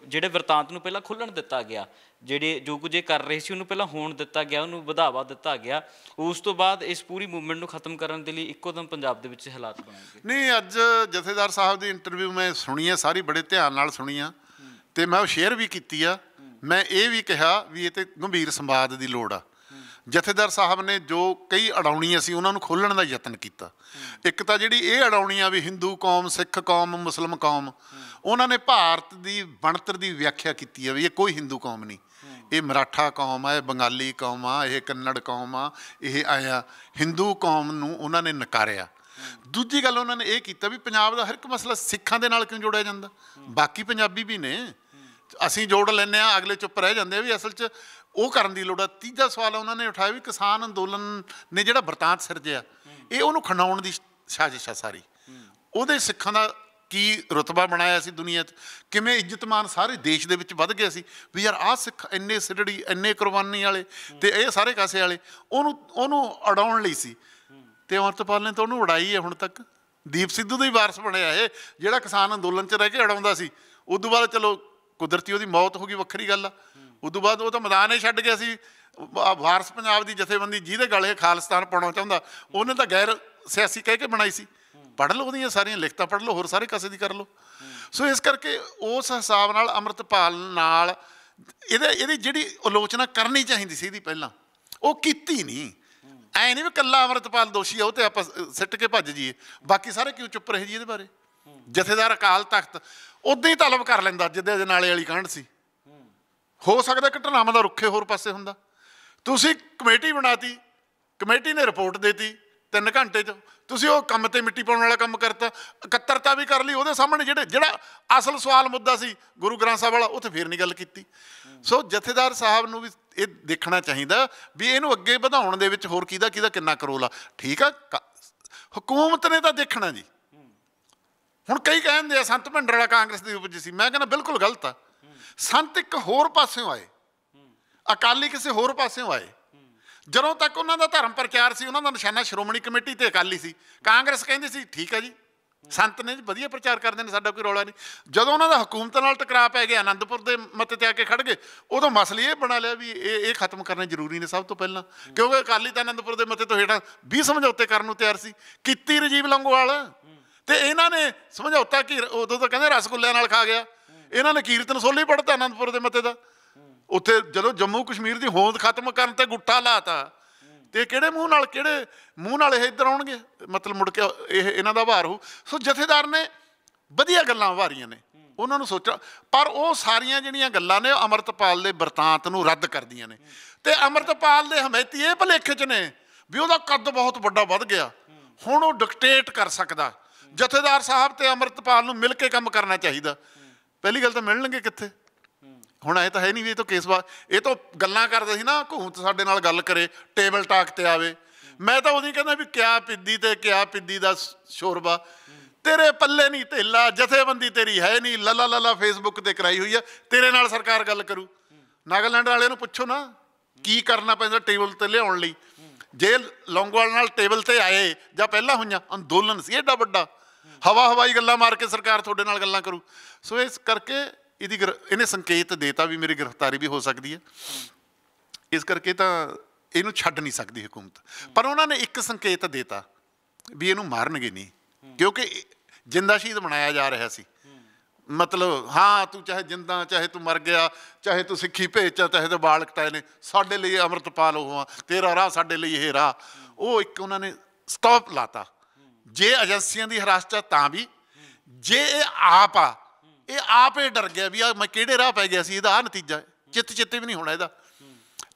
Speaker 2: ਜਿਹੜੇ ਵਰਤਾਂਤ ਨੂੰ ਪਹਿਲਾਂ ਖੁੱਲਣ ਦਿੱਤਾ ਗਿਆ। ਜਿਹੜੇ ਜੋ ਕੁਝ ਇਹ ਕਰ ਰਹੇ ਸੀ, ਉਹਨੂੰ ਪਹਿਲਾਂ ਹੋਣ ਦਿੱਤਾ ਗਿਆ, ਉਹਨੂੰ ਵਧਾਵਾ ਦਿੱਤਾ ਗਿਆ। ਉਸ ਤੋਂ ਬਾਅਦ ਇਸ ਪੂਰੀ ਮੂਵਮੈਂਟ ਨੂੰ ਖਤਮ ਕਰਨ ਦੇ ਲਈ ਇੱਕੋ ਦਮ ਪੰਜਾਬ ਦੇ ਵਿੱਚ ਹਾਲਾਤ ਬਣਾਏ
Speaker 1: ਨਹੀਂ, ਅੱਜ ਜਥੇਦਾਰ ਸਾਹਿਬ ਦੀ ਇੰਟਰਵਿਊ ਮੈਂ ਸੁਣੀ ਹੈ ਸਾਰੀ ਬੜੇ ਧਿਆਨ ਨਾਲ ਸੁਣੀ ਆ। ਤੇ ਮੈਂ ਉਹ ਸ਼ੇਅਰ ਵੀ ਕੀਤੀ ਆ। ਮੈਂ ਇਹ ਵੀ ਕਿਹਾ ਵੀ ਇਹ ਤੇ ਗੰਭੀਰ ਸੰਵਾਦ ਦੀ ਲੋੜ ਆ। ਜਥੇਦਾਰ ਸਾਹਿਬ ਨੇ ਜੋ ਕਈ ਅਡਾਉਣੀਆਂ ਸੀ ਉਹਨਾਂ ਨੂੰ ਖੋਲਣ ਦਾ ਯਤਨ ਕੀਤਾ। ਇੱਕ ਤਾਂ ਜਿਹੜੀ ਇਹ ਅਡਾਉਣੀਆਂ ਵੀ ਹਿੰਦੂ ਕੌਮ, ਸਿੱਖ ਕੌਮ, ਮੁਸਲਮ ਕੌਮ, ਉਹਨਾਂ ਨੇ ਭਾਰਤ ਦੀ ਬਣਤਰ ਦੀ ਵਿਆਖਿਆ ਕੀਤੀ ਹੈ ਵੀ ਇਹ ਕੋਈ ਹਿੰਦੂ ਕੌਮ ਨਹੀਂ। ਇਹ ਮਰਾਠਾ ਕੌਮ ਆ, ਇਹ ਬੰਗਾਲੀ ਕੌਮ ਆ, ਇਹ ਕੰਨੜ ਕੌਮ ਆ, ਇਹ ਆਇਆ ਹਿੰਦੂ ਕੌਮ ਨੂੰ ਉਹਨਾਂ ਨੇ ਨਕਾਰਿਆ। ਦੂਜੀ ਗੱਲ ਉਹਨਾਂ ਨੇ ਇਹ ਕੀਤਾ ਵੀ ਪੰਜਾਬ ਦਾ ਹਰ ਇੱਕ ਮਸਲਾ ਸਿੱਖਾਂ ਦੇ ਨਾਲ ਕਿਉਂ ਜੋੜਿਆ ਜਾਂਦਾ? ਬਾਕੀ ਪੰਜਾਬੀ ਵੀ ਨੇ। ਅਸੀਂ ਜੋੜ ਲੈਂਦੇ ਆ ਅਗਲੇ ਚੁੱਪ ਰਹਿ ਜਾਂਦੇ ਆ ਵੀ ਅਸਲ 'ਚ ਉਹ ਕਰਨ ਦੀ ਲੋੜ ਆ। ਤੀਜਾ ਸਵਾਲ ਉਹਨਾਂ ਨੇ ਉਠਾਇਆ ਵੀ ਕਿਸਾਨ ਅੰਦੋਲਨ ਨੇ ਜਿਹੜਾ ਵਰਤਾਂਤ ਸਿਰਜਿਆ, ਇਹ ਉਹਨੂੰ ਖੰਡਾਉਣ ਦੀ ਸਾਜ਼ਿਸ਼ ਆ ਸਾਰੀ। ਉਹਦੇ ਸਿੱਖਾਂ ਦਾ ਕੀ ਰੁਤਬਾ ਬਣਾਇਆ ਸੀ ਦੁਨੀਆ 'ਚ? ਕਿਵੇਂ ਇੱਜ਼ਤਮਾਨ ਸਾਰੇ ਦੇਸ਼ ਦੇ ਵਿੱਚ ਵੱਧ ਗਿਆ ਸੀ? ਵੀ ਯਾਰ ਆਹ ਸਿੱਖ ਇੰਨੇ ਸਿਰੜੀ, ਇੰਨੇ ਕੁਰਬਾਨੀ ਵਾਲੇ ਤੇ ਇਹ ਸਾਰੇ ਕਾਸੇ ਵਾਲੇ, ਉਹਨੂੰ ਉਹਨੂੰ ਅਡਾਉਣ ਲਈ ਸੀ। ਤੇ ਅਮਰਤਪਾਲ ਨੇ ਤਾਂ ਉਹਨੂੰ ਉਡਾਈ ਹੈ ਹੁਣ ਤੱਕ। ਦੀਪ ਸਿੱਧੂ ਦਾ ਹੀ ਵਾਰਸ ਬਣਿਆ ਇਹ, ਜਿਹੜਾ ਕਿਸਾਨ ਅੰਦੋਲਨ 'ਚ ਰਹਿ ਕੇ ਅਡਾਉਂਦਾ ਸੀ। ਉਦੋਂ ਬਾਅਦ ਚਲੋ ਕੁਦਰਤੀ ਉਹਦੀ ਮੌਤ ਹੋ ਗਈ, ਵੱਖਰੀ ਗੱਲ ਆ। ਉਦੋਂ ਬਾਅਦ ਉਹ ਤਾਂ ਮੈਦਾਨ ਹੀ ਛੱਡ ਗਿਆ ਸੀ ਵਾਰਸ ਪੰਜਾਬ ਦੀ ਜਥੇਬੰਦੀ ਜਿਹਦੇ ਗਲੇ ਖਾਲਿਸਤਾਨ ਪਾਉਣਾ ਚਾਹੁੰਦਾ, ਉਹਨੇ ਤਾਂ ਗੈਰ ਸਿਆਸੀ ਕਹਿ ਕੇ ਬਣਾਈ ਸੀ। ਪੜ੍ਹ ਲਓ ਉਹਦੀਆਂ ਸਾਰੀਆਂ ਲਿਖਤਾਂ, ਪੜ੍ਹ ਲਓ, ਹੋਰ ਸਾਰੇ ਕਸੇ ਦੀ ਕਰ ਲਓ। ਸੋ ਇਸ ਕਰਕੇ ਉਸ ਹਿਸਾਬ ਨਾਲ ਅੰਮ੍ਰਿਤਪਾਲ ਨਾਲ ਇਹਦੇ, ਇਹਦੀ ਜਿਹੜੀ ਆਲੋਚਨਾ ਕਰਨੀ ਚਾਹੀਦੀ ਸੀ ਇਹਦੀ ਪਹਿਲਾਂ, ਉਹ ਕੀਤੀ ਨਹੀਂ। ਐ ਨਹੀਂ ਵੀ ਕੱਲਾ ਅੰਮ੍ਰਿਤਪਾਲ ਦੋਸ਼ੀ ਆ, ਉਹ ਤੇ ਆਪਾਂ ਸਿੱਟ ਕੇ ਭੱਜ ਜੀਏ ਬਾਕੀ ਸਾਰੇ ਕਿਉਂ ਚੁੱਪ ਰਹੇ ਜੀ ਇਹਦੇ ਬਾਰੇ? ਜਥੇਦਾਰ ਅਕਾਲ ਤਖਤ, ਉਦਾਂ ਹੀ ਤਲਬ ਕਰ ਲੈਂਦਾ, ਜਿੱਦੇ ਦੇ ਨਾਲੇ ਵਾਲੀ ਕਾਂਡ ਸੀ। ਹੋ ਸਕਦਾ ਘਟਨਾਵਾਂ ਦਾ ਰੁੱਖੇ ਹੋਰ ਪਾਸੇ ਹੁੰਦਾ। ਤੁਸੀਂ ਕਮੇਟੀ ਬਣਾਤੀ, ਕਮੇਟੀ ਨੇ ਰਿਪੋਰਟ ਦੇਤੀ 3 ਘੰਟੇ ਚ। ਤੁਸੀਂ ਉਹ ਕੰਮ ਤੇ ਮਿੱਟੀ ਪਾਉਣ ਵਾਲਾ ਕੰਮ ਕਰਤਾ, ਇਕੱਤਰਤਾ ਵੀ ਕਰ ਲਈ ਉਹਦੇ ਸਾਹਮਣੇ ਜਿਹੜੇ, ਜਿਹੜਾ ਅਸਲ ਸਵਾਲ ਮੁੱਦਾ ਸੀ ਗੁਰੂ ਗ੍ਰੰਥ ਸਾਹਿਬ ਵਾਲਾ, ਉਹ ਉੱਥੇ ਫੇਰ ਨਹੀਂ ਗੱਲ ਕੀਤੀ। ਸੋ ਜਥੇਦਾਰ ਸਾਹਿਬ ਨੂੰ ਵੀ ਇਹ ਦੇਖਣਾ ਚਾਹੀਦਾ ਵੀ ਇਹਨੂੰ ਅੱਗੇ ਵਧਾਉਣ ਦੇ ਵਿੱਚ ਹੋਰ ਕਿਹਦਾ ਕਿਹਦਾ ਕਿੰਨਾ ਕਰੋਲ ਆ। ਠੀਕ ਆ? ਕ- ਹਕੂਮਤ ਨੇ ਤਾਂ ਦੇਖਣਾ ਜੀ। ਹੁਣ ਕਈ ਕਹਿੰਦੇ ਆ, ਸੰਤ ਭਿੰਡਰ ਵਾਲਾ ਕਾਂਗਰਸ ਦੀ ਉਪਜ ਸੀ। ਮੈਂ ਕਹਿੰਦਾ ਬਿਲਕੁਲ ਗਲਤ ਆ। ਸੰਤ ਇੱਕ ਹੋਰ ਪਾਸਿਓਂ ਆਏ। ਅਕਾਲੀ ਕਿਸੇ ਹੋਰ ਪਾਸਿਓਂ ਆਏ। ਜਦੋਂ ਤੱਕ ਉਹਨਾਂ ਦਾ ਧਰਮ ਪ੍ਰਚਾਰ ਸੀ, ਉਹਨਾਂ ਦਾ ਨਿਸ਼ਾਨਾ ਸ਼੍ਰੋਮਣੀ ਕਮੇਟੀ ਤੇ ਅਕਾਲੀ ਸੀ। ਕਾਂਗਰਸ ਕਹਿੰਦੀ ਸੀ, ਠੀਕ ਹੈ ਜੀ, ਸੰਤ ਨੇ ਜੀ ਵਧੀਆ ਪ੍ਰਚਾਰ ਕਰਦੇ ਨੇ, ਸਾਡਾ ਕੋਈ ਰੌਲਾ ਨਹੀਂ। ਜਦੋਂ ਉਹਨਾਂ ਦਾ ਹਕੂਮਤ ਨਾਲ ਟਕਰਾਅ ਪੈ ਗਿਆ ਆਨੰਦਪੁਰ ਦੇ ਮੱਤੇ ਤੇ ਆ ਕੇ ਖੜ ਗਏ, ਉਦੋਂ ਮਸਲੇ ਇਹ ਬਣਾ ਲਿਆ ਵੀ ਇਹ ਇਹ ਖਤਮ ਕਰਨੇ ਜ਼ਰੂਰੀ ਨੇ ਸਭ ਤੋਂ ਪਹਿਲਾਂ। ਕਿਉਂਕਿ ਅਕਾਲੀ ਤਾਂ ਆਨੰਦਪੁਰ ਦੇ ਮੱਤੇ ਤੋਂ ਹੇਠਾਂ 20 ਸਮਝੌਤੇ ਕਰਨ ਨੂੰ ਤਿਆਰ ਸੀ। ਕੀਤੀ ਰਜੀਵ ਲੰਗੋਵਾਲ ਤੇ ਇਹਨਾਂ ਨੇ ਸਮਝੌਤਾ ਕੀ, ਉਦੋਂ ਤਾਂ ਕਹਿੰਦੇ ਰਸਗੁੱਲਿਆਂ ਨਾਲ ਖਾ ਗਿਆ। ਇਹਨਾਂ ਨੇ ਕੀਰਤਨ ਸੋਲੀ ਪੜਤਾ ਆਨੰਦਪੁਰ ਦੇ ਮਤੇ ਦਾ। ਉੱਥੇ ਜਦੋਂ ਜੰਮੂ ਕਸ਼ਮੀਰ ਦੀ ਹੋਂਦ ਖਤਮ ਕਰਨ ਤੇ ਗੁੱਠਾ ਲਾਤਾ, ਤੇ ਕਿਹੜੇ ਮੂੰਹ ਨਾਲ, ਕਿਹੜੇ ਮੂੰਹ ਨਾਲ ਇਹ ਇੱਧਰ ਆਉਣਗੇ? ਮਤਲਬ ਮੁੜ ਕੇ ਇਹ, ਇਹਨਾਂ ਦਾ ਭਾਰ ਹੋ ਸੋ ਜਥੇਦਾਰ ਨੇ ਵਧੀਆ ਗੱਲਾਂ ਵਾਰੀਆਂ ਨੇ। ਉਹਨਾਂ ਨੂੰ ਸੋਚਣਾ ਪਰ ਉਹ ਸਾਰੀਆਂ ਜਿਹੜੀਆਂ ਗੱਲਾਂ ਨੇ, ਉਹ ਅਮਰਤਪਾਲ ਦੇ ਵਰਤਾਂਤ ਨੂੰ ਰੱਦ ਕਰਦੀਆਂ ਨੇ। ਤੇ ਅਮਰਤਪਾਲ ਦੇ ਹਮੈਤੀ ਇਹ ਭਲੇਖੇ ਚ ਨੇ ਵੀ ਉਹਦਾ ਕੱਦ ਬਹੁਤ ਵੱਡਾ ਵੱਧ ਗਿਆ। ਹੁਣ ਉਹ ਡਿਕਟੇਟ ਕਰ ਸਕਦਾ। ਜਥੇਦਾਰ ਸਾਹਿਬ ਤੇ ਅਮਰਤਪਾਲ ਨੂੰ ਮਿਲ ਕੇ ਕੰਮ ਕਰਨਾ ਚਾਹੀਦਾ। ਪਹਿਲੀ ਗੱਲ ਤਾਂ ਮਿਲਣਗੇ ਕਿੱਥੇ? ਹੁਣ ਇਹ ਤਾਂ ਹੈ ਨਹੀਂ ਵੀ ਇਹ ਤਾਂ ਕੇਸ ਵਾ ਇਹ ਤਾਂ ਗੱਲਾਂ ਕਰਦੇ ਸੀ ਨਾ, ਘੂੰਤ ਸਾਡੇ ਨਾਲ ਗੱਲ ਕਰੇ, ਟੇਬਲ ਟਾਕ ਤੇ ਆਵੇ। ਮੈਂ ਤਾਂ ਉਹਦੀ ਕਹਿੰਦਾ ਵੀ ਕਿਆ ਪਿੱਦੀ ਤੇ ਕਿਆ ਪਿੱਦੀ ਦਾ ਸ਼ੋਰਬਾ। ਤੇਰੇ ਪੱਲੇ ਨਹੀਂ ਢਿੱਲਾ ਜਥੇਬੰਦੀ ਤੇਰੀ ਹੈ ਨਹੀਂ ਲੱਲਾ ਲੱਲਾ ਫੇਸਬੁੱਕ ਤੇ ਕਰਾਈ ਹੋਈ ਆ, ਤੇਰੇ ਨਾਲ ਸਰਕਾਰ ਗੱਲ ਕਰੂ। ਨਾਗਾਲੈਂਡ ਵਾਲਿਆਂ ਨੂੰ ਪੁੱਛੋ ਨਾ, ਕੀ ਕਰਨਾ ਪੈਂਦਾ ਟੇਬਲ ਤੇ ਲਿਆਉਣ ਲਈ। ਜੇ ਲੌਂਗਵਾਲ ਨਾਲ ਟੇਬਲ ਤੇ ਆਏ ਜਾਂ ਪਹਿਲਾਂ ਹੋਈਆਂ, ਅੰਦੋਲਨ ਸੀ ਐਡਾ ਵੱਡਾ। ਹਵਾ ਹਵਾਈ ਗੱਲਾਂ ਮਾਰ ਕੇ ਸਰਕਾਰ ਤੁਹਾਡੇ ਨਾਲ ਗੱਲਾਂ ਕਰੂ। ਸੋ ਇਸ ਕਰਕੇ ਇਹਦੀ ਗ੍ਰਿ- ਇਹਨੇ ਸੰਕੇਤ ਦੇਤਾ ਵੀ ਮੇਰੀ ਗ੍ਰਿਫਤਾਰੀ ਵੀ ਹੋ ਸਕਦੀ ਹੈ। ਇਸ ਕਰਕੇ ਤਾਂ ਇਹਨੂੰ ਛੱਡ ਨਹੀਂ ਸਕਦੀ ਹਕੂਮਤ। ਪਰ ਉਹਨਾਂ ਨੇ ਇੱਕ ਸੰਕੇਤ ਦੇਤਾ ਵੀ ਇਹਨੂੰ ਮਾਰਨਗੇ ਨਹੀਂ। ਕਿਉਂਕਿ ਜਿੰਦਾ ਸ਼ਹੀਦ ਬਣਾਇਆ ਜਾ ਰਿਹਾ ਸੀ। ਮਤਲਬ, ਹਾਂ, ਤੂੰ ਚਾਹੇ ਜਿੰਦਾ, ਚਾਹੇ ਤੂੰ ਮਰ ਗਿਆ, ਚਾਹੇ ਤੂੰ ਸਿੱਖੀ ਭੇਜਾ ਚਾਹੇ ਤੇ ਬਾਲ ਕਟਾਏ ਨੇ, ਸਾਡੇ ਲਈ ਅੰਮ੍ਰਿਤਪਾਲ ਉਹ ਆ, ਤੇਰਾ ਰਾਹ ਸਾਡੇ ਲਈ ਇਹ ਰਾਹ। ਉਹ ਇੱਕ ਉਹਨਾਂ ਨੇ ਸਟਾਪ ਲਾਤਾ। ਜੇ ਏਜੰਸੀਆਂ ਦੀ ਹਿਰਾਸਤ ਤਾਂ ਵੀ ਜੇ ਇਹ ਆਪ ਆ, ਇਹ ਆਪ ਹੀ ਡਰ ਗਿਆ ਵੀ ਆ, ਮੈਂ ਕਿਹੜੇ ਰਾਹ ਪੈ ਗਿਆ ਸੀ, ਇਹਦਾ ਆ ਨਤੀਜਾ ਹੈ। ਚਿੱਤ ਚਿੱਤੇ ਵੀ ਨਹੀਂ ਹੋਣਾ ਇਹਦਾ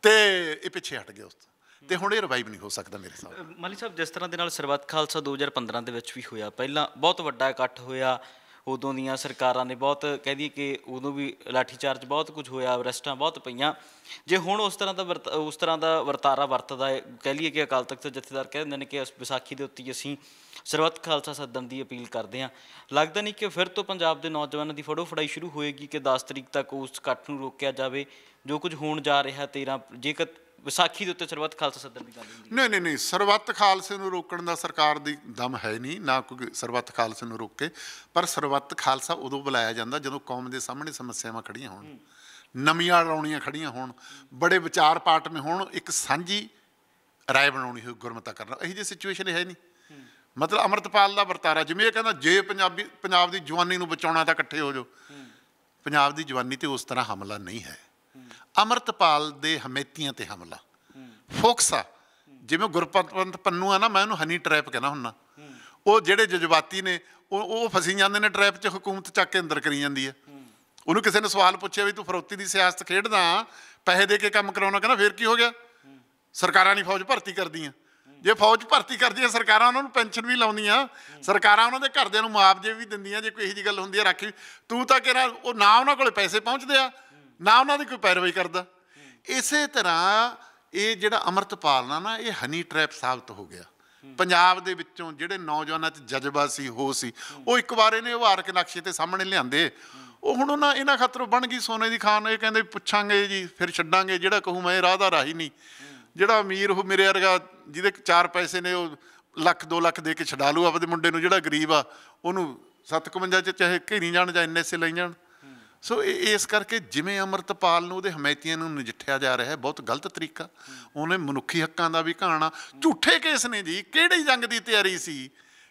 Speaker 1: ਤੇ ਇਹ ਪਿੱਛੇ ਹਟ ਗਿਆ ਉਸ ਤੋਂ ਤੇ ਹੁਣ ਇਹ ਰਿਵਾਈਵ ਨਹੀਂ ਹੋ ਸਕਦਾ ਮੇਰੇ ਹਿਸਾਬ ਨਾਲ।
Speaker 2: ਮਾਲੀ ਸਾਹਿਬ, ਜਿਸ ਤਰ੍ਹਾਂ ਦੇ ਨਾਲ ਸਰਬੱਤ ਖਾਲਸਾ 2015 ਦੇ ਵਿੱਚ ਵੀ ਹੋਇਆ, ਪਹਿਲਾਂ ਬਹੁਤ ਵੱਡਾ ਇਕੱਠ ਹੋਇਆ ਉਦੋਂ ਦੀਆਂ ਸਰਕਾਰਾਂ ਨੇ ਬਹੁਤ ਕਹਿ ਦਈਏ ਕਿ ਉਦੋਂ ਵੀ ਲਾਠੀ ਚਾਰਜ ਬਹੁਤ ਕੁਝ ਹੋਇਆ, ਅਰੈਸਟਾਂ ਬਹੁਤ ਪਈਆਂ। ਜੇ ਹੁਣ ਉਸ ਤਰ੍ਹਾਂ ਦਾ ਵਰਤ- ਉਸ ਤਰ੍ਹਾਂ ਦਾ ਵਰਤਾਰਾ ਵਰਤਦਾ ਹੈ, ਕਹਿ ਲਈਏ ਕਿ ਅਕਾਲ ਤਖਤ ਜਥੇਦਾਰ ਕਹਿ ਦਿੰਦੇ ਨੇ ਕਿ ਵਿਸਾਖੀ ਦੇ ਉੱਤੇ ਅਸੀਂ ਸਰਬੱਤ ਖਾਲਸਾ ਸੱਦਣ ਦੀ ਅਪੀਲ ਕਰਦੇ ਹਾਂ। ਲੱਗਦਾ ਨਹੀਂ ਕਿ ਫਿਰ ਤੋਂ ਪੰਜਾਬ ਦੇ ਨੌਜਵਾਨਾਂ ਦੀ ਫੜੋ ਫੜਾਈ ਸ਼ੁਰੂ ਹੋਏਗੀ ਕਿ 10 ਤਰੀਕ ਤੱਕ ਉਸ ਇਕੱਠ ਨੂੰ ਰੋਕਿਆ ਜਾਵੇ, ਜੋ ਕੁਝ ਹੋਣ ਜਾ ਰਿਹਾ 13 ਜੇਕਰ ਵਿਸਾਖੀ ਦੇ ਉੱਤੇ ਸਰਬੱਤ ਖਾਲਸਾ ਸੱਦਣ ਦੀ ਗੱਲ ਹੁੰਦੀ
Speaker 1: ਨਹੀਂ ਨਹੀਂ ਨਹੀਂ ਸਰਬੱਤ ਖਾਲਸੇ ਨੂੰ ਰੋਕਣ ਦਾ ਸਰਕਾਰ ਦੀ ਦਮ ਹੈ ਨਹੀਂ ਨਾ ਕੋਈ ਸਰਬੱਤ ਖਾਲਸੇ ਨੂੰ ਰੋਕੇ ਪਰ ਸਰਬੱਤ ਖਾਲਸਾ ਉਦੋਂ ਬੁਲਾਇਆ ਜਾਂਦਾ ਜਦੋਂ ਕੌਮ ਦੇ ਸਾਹਮਣੇ ਸਮੱਸਿਆਵਾਂ ਖੜੀਆਂ ਹੋਣ। ਨਵੀਆਂ ਰੌਣੀਆਂ ਖੜੀਆਂ ਹੋਣ ਬੜੇ ਵਿਚਾਰ ਪਾਟਵੇਂ ਹੋਣ ਇੱਕ ਸਾਂਝੀ ਰਾਏ ਬਣਾਉਣੀ ਹੋਈ ਗੁਰਮਤਾ ਕਰਨਾ। ਇਹੀ ਜਿਹੀ ਸਿਚੁਏਸ਼ਨ ਹੈ ਨਹੀਂ। ਮਤਲਬ ਅਮਰਤਪਾਲ ਦਾ ਵਰਤਾਰਾ ਜਿਵੇਂ ਇਹ ਕਹਿੰਦਾ ਜੇ ਪੰਜਾਬੀ ਪੰਜਾਬ ਦੀ ਜਵਾਨੀ ਨੂੰ ਬਚਾਉਣਾ ਤਾਂ ਇਕੱਠੇ ਹੋ ਜਾਓ। ਪੰਜਾਬ ਦੀ ਜਵਾਨੀ ਤੇ ਉਸ ਤਰ੍ਹਾਂ ਹਮਲਾ ਨਹੀਂ ਹੈ। ਅਮਰਤਪਾਲ ਦੇ ਹਮੇਤੀਆਂ ਤੇ ਹਮਲਾ। ਫੋਕਸ ਜਿਵੇਂ ਗੁਰਪਤਵੰਤ ਪੰਨੂ ਆ ਨਾ, ਮੈਂ ਉਹਨੂੰ ਹਨੀ ਟ੍ਰੈਪ ਕਹਿਣਾ ਹੁੰਨਾ ਉਹ ਜਿਹੜੇ ਜਜ਼ਬਾਤੀ ਨੇ, ਉਹ ਉਹ ਫਸੀ ਜਾਂਦੇ ਨੇ ਟ੍ਰੈਪ 'ਚ, ਹਕੂਮਤ ਚੱਕ ਕੇ ਅੰਦਰ ਕਰੀ ਜਾਂਦੀ ਹੈ ਉਹਨੂੰ ਕਿਸੇ ਨੇ ਸਵਾਲ ਪੁੱਛਿਆ ਵੀ ਤੂੰ ਫਰੋਤੀ ਦੀ ਸਿਆਸਤ ਖੇਡਦਾ ਪੈਸੇ ਦੇ ਕੇ ਕੰਮ ਕਰਾਉਣਾ, ਕਹਿੰਦਾ ਫੇਰ ਕੀ ਹੋ ਗਿਆ? ਸਰਕਾਰਾਂ ਨਹੀਂ ਫੌਜ ਭਰਤੀ ਕਰਦੀਆਂ। ਜੇ ਫੌਜ ਭਰਤੀ ਕਰਦੀਆਂ, ਸਰਕਾਰਾਂ ਉਹਨਾਂ ਨੂੰ ਪੈਨਸ਼ਨ ਵੀ ਲਾਉਂਦੀਆਂ। ਸਰਕਾਰਾਂ ਉਹਨਾਂ ਦੇ ਘਰਦਿਆਂ ਨੂੰ ਮੁਆਵਜ਼ੇ ਵੀ ਦਿੰਦੀਆਂ, ਜੇ ਕੋਈ ਇਹੋ ਜਿਹੀ ਗੱਲ ਹੁੰਦੀ ਹੈ ਰਾਖੀ ਤੂੰ ਤਾਂ ਕਿਹੜਾ ਉਹ ਨਾ ਉਹਨਾਂ ਕੋਲੇ ਪੈਸੇ ਪਹੁੰਚਦੇ ਆ। ਨਾ ਉਹਨਾਂ ਦੀ ਕੋਈ ਪੈਰਵਾਈ ਕਰਦਾ। ਇਸੇ ਤਰ੍ਹਾਂ ਇਹ ਜਿਹੜਾ ਅਮਰਤਪਾਲ ਨਾ ਨਾ, ਇਹ ਹਨੀ ਟ੍ਰੈਪ ਸਾਬਤ ਹੋ ਗਿਆ। ਪੰਜਾਬ ਦੇ ਵਿੱਚੋਂ ਜਿਹੜੇ ਨੌਜਵਾਨਾਂ 'ਚ ਜਜ਼ਬਾ ਸੀ, ਹੋ ਸੀ, ਉਹ ਇੱਕ ਵਾਰ ਇਹਨੇ ਉਭਾਰ ਕੇ ਨਕਸ਼ੇ ਤੇ ਸਾਹਮਣੇ ਲਿਆਂਦੇ। ਉਹ ਹੁਣ ਉਹਨਾਂ ਇਹਨਾਂ ਖਾਤਰ ਬਣ ਗਈ ਸੋਨੇ ਦੀ ਖਾਨ। ਇਹ ਕਹਿੰਦੇ ਪੁੱਛਾਂਗੇ ਜੀ, ਫਿਰ ਛੱਡਾਂਗੇ। ਜਿਹੜਾ ਕਹੂ ਮੈਂ ਰਾਹ ਦਾ ਰਾਹੀ ਨਹੀਂ। ਜਿਹੜਾ ਅਮੀਰ ਉਹ ਮੇਰੇ ਵਰਗਾ, ਜਿਹਦੇ ਚਾਰ ਪੈਸੇ ਨੇ, ਉਹ ਲੱਖ 2 ਲੱਖ ਦੇ ਕੇ ਛਡਾ ਲੂ ਆਪਦੇ ਮੁੰਡੇ ਨੂੰ। ਜਿਹੜਾ ਗਰੀਬ ਆ, ਉਹਨੂੰ 57 ਚ ਚਾਹੇ ਘੇਰੀ ਜਾਣ ਜਾਂ ਐਨਐਸਏ ਲਈ ਜਾਣ। ਸੋ ਇਹ- ਇਸ ਕਰਕੇ ਜਿਵੇਂ ਅਮਰਤਪਾਲ ਨੂੰ ਉਹਦੇ ਹਮਾਇਤੀਆਂ ਨੂੰ ਨਜਿੱਠਿਆ ਜਾ ਰਿਹਾ ਹੈ, ਬਹੁਤ ਗਲਤ ਤਰੀਕਾ। ਉਹਨੇ ਮਨੁੱਖੀ ਹੱਕਾਂ ਦਾ ਵੀ ਘਾਣਾ। ਝੂਠੇ ਕੇਸ ਨੇ ਜੀ, ਕਿਹੜੀ ਜੰਗ ਦੀ ਤਿਆਰੀ ਸੀ?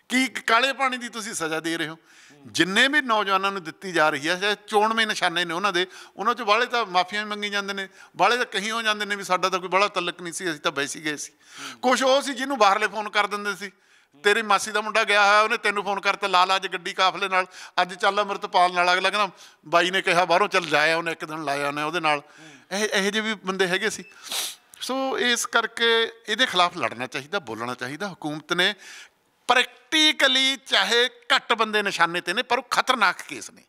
Speaker 1: ਕੀ ਕਾਲੇ ਪਾਣੀ ਦੀ ਤੁਸੀਂ ਸਜ਼ਾ ਦੇ ਰਹੇ ਹੋ? ਜਿੰਨੇ ਵੀ ਨੌਜਵਾਨਾਂ ਨੂੰ ਦਿੱਤੀ ਜਾ ਰਹੀ ਹੈ, ਚਾਹੇ ਚੋਣਵੇਂ ਨਿਸ਼ਾਨੇ ਨੇ ਉਹਨਾਂ ਦੇ, ਉਹਨਾਂ ਚ ਬਾਹਲੇ ਤਾਂ ਮਾਫੀਆਂ ਵੀ ਮੰਗੀ ਜਾਂਦੇ ਨੇ ਬਾਹਲੇ ਤਾਂ ਕਹੀ ਹੋ ਜਾਂਦੇ ਨੇ ਵੀ ਸਾਡਾ ਤਾਂ ਕੋਈ ਬੜਾ ਤਲਕ ਨਹੀਂ ਸੀ, ਅਸੀਂ ਤਾਂ ਵੈਸੀ ਗਏ ਸੀ। ਕੁਝ ਉਹ ਸੀ ਜਿਹਨੂੰ ਬਾਹਰਲੇ ਫੋਨ ਕਰ ਦਿੰਦੇ ਸੀ। ਤੇਰੀ ਮਾਸੀ ਦਾ ਮੁੰਡਾ ਗਿਆ ਹੋਇਆ, ਉਹਨੇ ਤੈਨੂੰ ਫੋਨ ਕਰਤਾ, ਲਾ ਲਾ ਅੱਜ ਗੱਡੀ ਕਾਫਲੇ ਨਾਲ, ਅੱਜ ਚੱਲ ਅਮਰਤਪਾਲ ਨਾਲ ਅਗਲਾ ਕਹਿੰਦਾ, ਬਾਈ ਨੇ ਕਿਹਾ ਬਾਹਰੋਂ ਚੱਲ ਜਾਇਆ ਉਹਨੇ ਇੱਕ ਦਿਨ ਲਾਇਆ ਉਹਨੇ ਉਹਦੇ ਨਾਲ। ਇਹ, ਇਹੋ ਜਿਹੇ ਵੀ ਬੰਦੇ ਹੈਗੇ ਸੀ। ਸੋ ਇਸ ਕਰਕੇ ਇਹਦੇ ਖਿਲਾਫ ਲੜਨਾ ਚਾਹੀਦਾ, ਬੋਲਣਾ ਚਾਹੀਦਾ, ਹਕੂਮਤ ਨੇ ਪ੍ਰੈਕਟੀਕਲੀ ਚਾਹੇ ਘੱਟ ਬੰਦੇ ਨਿਸ਼ਾਨੇ ਤੇ ਨੇ, ਪਰ ਉਹ ਖਤਰਨਾਕ ਕੇਸ ਨੇ।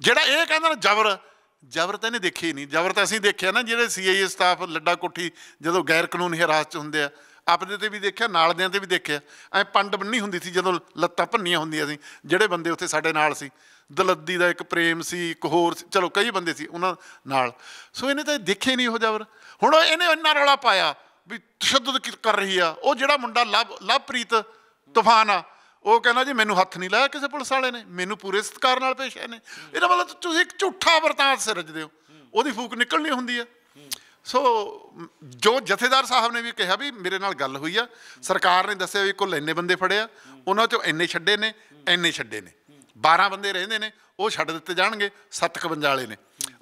Speaker 1: ਜਿਹੜਾ ਇਹ ਕਹਿੰਦਾ ਨਾ, ਜ਼ਬਰ ਜ਼ਬਰ ਤਾਂ ਇਹਨੇ ਦੇਖੀ ਨਹੀਂ। ਜ਼ਬਰ ਤਾਂ ਅਸੀਂ ਦੇਖਿਆ ਨਾ, ਜਿਹੜੇ ਸੀਆਈਏ ਸਟਾਫ ਲੱਡਾ ਕੋਠੀ ਜਦੋਂ ਗੈਰ ਕਾਨੂੰਨੀ ਹਿਰਾਸਤ 'ਚ ਹੁੰਦੇ ਆ ਆਪਦੇ ਤੇ ਵੀ ਦੇਖਿਆ ਨਾਲਦਿਆਂ ਤੇ ਵੀ ਦੇਖਿਆ। ਐ ਪੰਡ ਬੰਨੀ ਹੁੰਦੀ ਸੀ ਜਦੋਂ ਲੱਤਾਂ ਭੰਨੀਆਂ ਹੁੰਦੀਆਂ ਸੀ। ਜਿਹੜੇ ਬੰਦੇ ਉੱਥੇ ਸਾਡੇ ਨਾਲ ਸੀ। ਦਲੱਦੀ ਦਾ ਇੱਕ ਪ੍ਰੇਮ ਸੀ ਇੱਕ ਹੋਰ ਸੀ, ਚਲੋ ਕਈ ਬੰਦੇ ਸੀ ਉਹਨਾਂ ਨਾਲ। ਸੋ ਇਹਨੇ ਤਾਂ ਦੇਖੇ ਨਹੀਂ ਉਹ ਜ਼ਬਰ ਹੁਣ ਇਹਨੇ ਇੰਨਾ ਰੌਲਾ ਪਾਇਆ ਵੀ ਤਸ਼ੱਦਦ ਕਰ ਰਹੀ ਆ। ਉਹ ਜਿਹੜਾ ਮੁੰਡਾ ਲਵ ਲਵਪ੍ਰੀਤ ਤੂਫਾਨ ਆ ਉਹ ਕਹਿੰਦਾ ਜੀ ਮੈਨੂੰ ਹੱਥ ਨਹੀਂ ਲਾਇਆ ਕਿਸੇ ਪੁਲਿਸ ਵਾਲੇ ਨੇ। ਮੈਨੂੰ ਪੂਰੇ ਸਤਿਕਾਰ ਨਾਲ ਪੇਸ਼ ਆਏ ਨੇ। ਇਹਦਾ ਮਤਲਬ ਤੁਸੀਂ ਇੱਕ ਝੂਠਾ ਵਰਤਾਂ ਸਿਰਜਦੇ ਹੋ। ਉਹਦੀ ਫੂਕ ਨਿਕਲਣੀ ਹੁੰਦੀ ਆ। ਸੋ ਜੋ ਜਥੇਦਾਰ ਸਾਹਿਬ ਨੇ ਵੀ ਕਿਹਾ ਵੀ ਮੇਰੇ ਨਾਲ ਗੱਲ ਹੋਈ ਆ, ਸਰਕਾਰ ਨੇ ਦੱਸਿਆ ਵੀ ਕੁੱਲ ਇੰਨੇ ਬੰਦੇ ਫੜੇ ਆ, ਉਹਨਾਂ ਚੋਂ ਇੰਨੇ ਛੱਡੇ ਨੇ, ਇੰਨੇ ਛੱਡੇ ਨੇ। 12 ਬੰਦੇ ਰਹਿੰਦੇ ਨੇ, ਉਹ ਛੱਡ ਦਿੱਤੇ ਜਾਣਗੇ 751 ਵਾਲੇ ਨੇ।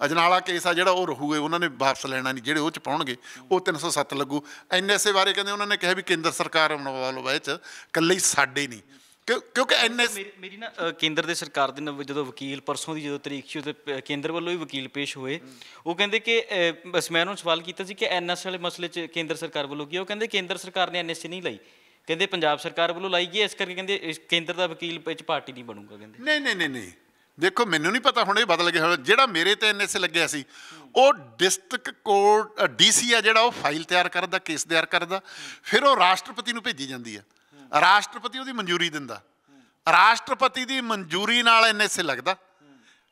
Speaker 1: ਅਜਨਾਲਾ ਕੇਸ ਆ ਜਿਹੜਾ ਉਹ ਰਹੂਗੇ, ਉਹਨਾਂ ਨੇ ਵਾਪਸ ਲੈਣਾ ਨਹੀਂ, ਜਿਹੜੇ ਉਹ ਚ ਪਾਉਣਗੇ, ਉਹ 307 ਲੱਗੂ। ਐਨਐਸਏ ਬਾਰੇ ਕਹਿੰਦੇ ਉਹਨਾਂ ਨੇ ਕਿਹਾ ਵੀ ਕੇਂਦਰ ਸਰਕਾਰ ਆਉਣ ਵੱਲੋਂ ਵਿੱਚ ਇਕੱਲੇ ਸਾਡੇ ਨਹੀਂ। ਕਿਉਂਕਿ ਐਨਐਸ
Speaker 2: ਮੇਰੀ ਮੇਰੀ ਨਾ ਕੇਂਦਰ ਦੇ ਸਰਕਾਰ ਦੇ ਨਵੇਂ ਜਦੋਂ ਵਕੀਲ ਪਰਸੋਂ ਦੀ ਜਦੋਂ ਤਰੀਕ ਸੀ ਉਹਦੇ ਕੇਂਦਰ ਵੱਲੋਂ ਵੀ ਵਕੀਲ ਪੇਸ਼ ਹੋਏ। ਉਹ ਕਹਿੰਦੇ ਕਿ ਬਸ ਮੈਂ ਉਹਨਾਂ ਨੂੰ ਸਵਾਲ ਕੀਤਾ ਸੀ ਕਿ ਐਨਐਸ ਵਾਲੇ ਮਸਲੇ 'ਚ ਕੇਂਦਰ ਸਰਕਾਰ ਵੱਲੋਂ ਕੀ ਹੈ? ਉਹ ਕਹਿੰਦੇ ਕੇਂਦਰ ਸਰਕਾਰ ਨੇ ਐਨਐਸ ਨਹੀਂ ਲਈ। ਕਹਿੰਦੇ ਪੰਜਾਬ ਸਰਕਾਰ ਵੱਲੋਂ ਲਾਈ ਗਈ ਹੈ, ਇਸ ਕਰਕੇ ਕਹਿੰਦੇ ਕੇਂਦਰ ਦਾ ਵਕੀਲ ਵਿੱਚ ਪਾਰਟੀ ਨਹੀਂ ਬਣੂਗਾ ਕਹਿੰਦੇ।
Speaker 1: ਨਹੀਂ ਨਹੀਂ ਨਹੀਂ ਨਹੀਂ। ਦੇਖੋ ਮੈਨੂੰ ਨਹੀਂ ਪਤਾ ਹੁਣ ਇਹ ਬਦਲ ਗਿਆ ਹੋਣਾ। ਜਿਹੜਾ ਮੇਰੇ ਤੇ ਐਨਐਸਏ ਲੱਗਿਆ ਸੀ ਉਹ ਡਿਸਟ੍ਰਿਕਟ ਕੋਰਟ ਡੀਸੀ ਆ ਜਿਹੜਾ ਉਹ ਫਾਈਲ ਤਿਆਰ ਕਰਦਾ ਕੇਸ ਤਿਆਰ ਕਰਦਾ ਫਿਰ ਉਹ ਰਾਸ਼ਟਰਪਤੀ ਨੂੰ ਭੇਜੀ ਜਾਂਦੀ ਆ। ਰਾਸ਼ਟਰਪਤੀ ਉਹਦੀ ਮਨਜ਼ੂਰੀ ਦਿੰਦਾ। ਰਾਸ਼ਟਰਪਤੀ ਦੀ ਮਨਜ਼ੂਰੀ ਨਾਲ ਐਨਐਸਏ ਲੱਗਦਾ।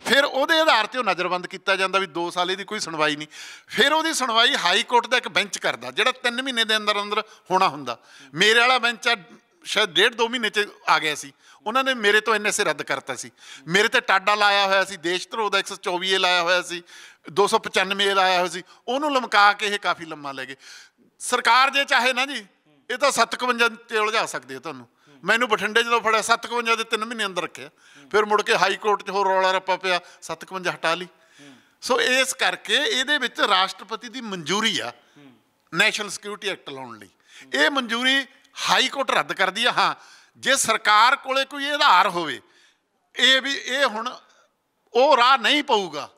Speaker 1: ਫਿਰ ਉਹਦੇ ਆਧਾਰ ਤੇ ਉਹ ਨਜ਼ਰਬੰਦ ਕੀਤਾ ਜਾਂਦਾ ਵੀ 2 ਸਾਲ ਇਹਦੀ ਕੋਈ ਸੁਣਵਾਈ ਨਹੀਂ। ਫਿਰ ਉਹਦੀ ਸੁਣਵਾਈ ਹਾਈ ਕੋਰਟ ਦਾ ਇੱਕ ਬੈਂਚ ਕਰਦਾ, ਜਿਹੜਾ 3 ਮਹੀਨੇ ਦੇ ਅੰਦਰ ਅੰਦਰ ਹੋਣਾ ਹੁੰਦਾ। ਮੇਰੇ ਵਾਲਾ ਬੈਂਚ ਆ, ਸ਼ਾਇਦ ਡੇਢ ਦੋ ਮਹੀਨੇ ਚ ਆ ਗਿਆ ਸੀ। ਉਹਨਾਂ ਨੇ ਮੇਰੇ ਤੋਂ ਐਨਐਸਏ ਰੱਦ ਕਰਤਾ ਸੀ। ਮੇਰੇ ਤੇ ਟਾਡਾ ਲਾਇਆ ਹੋਇਆ ਸੀ, ਦੇਸ਼ ਧਰੋਹ ਦਾ 124 ਏ ਲਾਇਆ ਹੋਇਆ ਸੀ 295 ਏ ਲਾਇਆ ਹੋਇਆ ਸੀ। ਉਹਨੂੰ ਲਮਕਾ ਕੇ ਇਹ ਕਾਫੀ ਲੰਮਾ ਲੈ ਗਏ। ਸਰਕਾਰ ਜੇ ਚਾਹੇ ਨਾ ਜੀ ਇਹ ਤਾਂ 57 ਤੇ ਉਲਝਾ ਸਕਦੇ ਹੋ ਤੁਹਾਨੂੰ। ਮੈਨੂੰ ਬਠਿੰਡੇ ਜਦੋਂ ਫੜਿਆ 57 ਦੇ 3 ਮਹੀਨੇ ਅੰਦਰ ਰੱਖਿਆ। ਫਿਰ ਮੁੜ ਕੇ ਹਾਈ ਕੋਰਟ 'ਚ ਹੋਰ ਰੌਲਾ ਰੱਪਾ ਪਿਆ 57 ਹਟਾ ਲਈ। ਸੋ ਇਸ ਕਰਕੇ ਇਹਦੇ ਵਿੱਚ ਰਾਸ਼ਟਰਪਤੀ ਦੀ ਮਨਜ਼ੂਰੀ ਆ, ਨੈਸ਼ਨਲ ਸਿਕਿਉਰਿਟੀ ਐਕਟ ਲਾਉਣ ਲਈ। ਇਹ ਮਨਜ਼ੂਰੀ ਹਾਈ ਕੋਰਟ ਰੱਦ ਕਰਦੀ ਆ, ਹਾਂ, ਜੇ ਸਰਕਾਰ ਕੋਲੇ ਕੋਈ ਆਧਾਰ ਹੋਵੇ, ਇਹ ਵੀ, ਇਹ ਹੁਣ ਉਹ ਰਾਹ ਨਹੀਂ ਪਊਗਾ।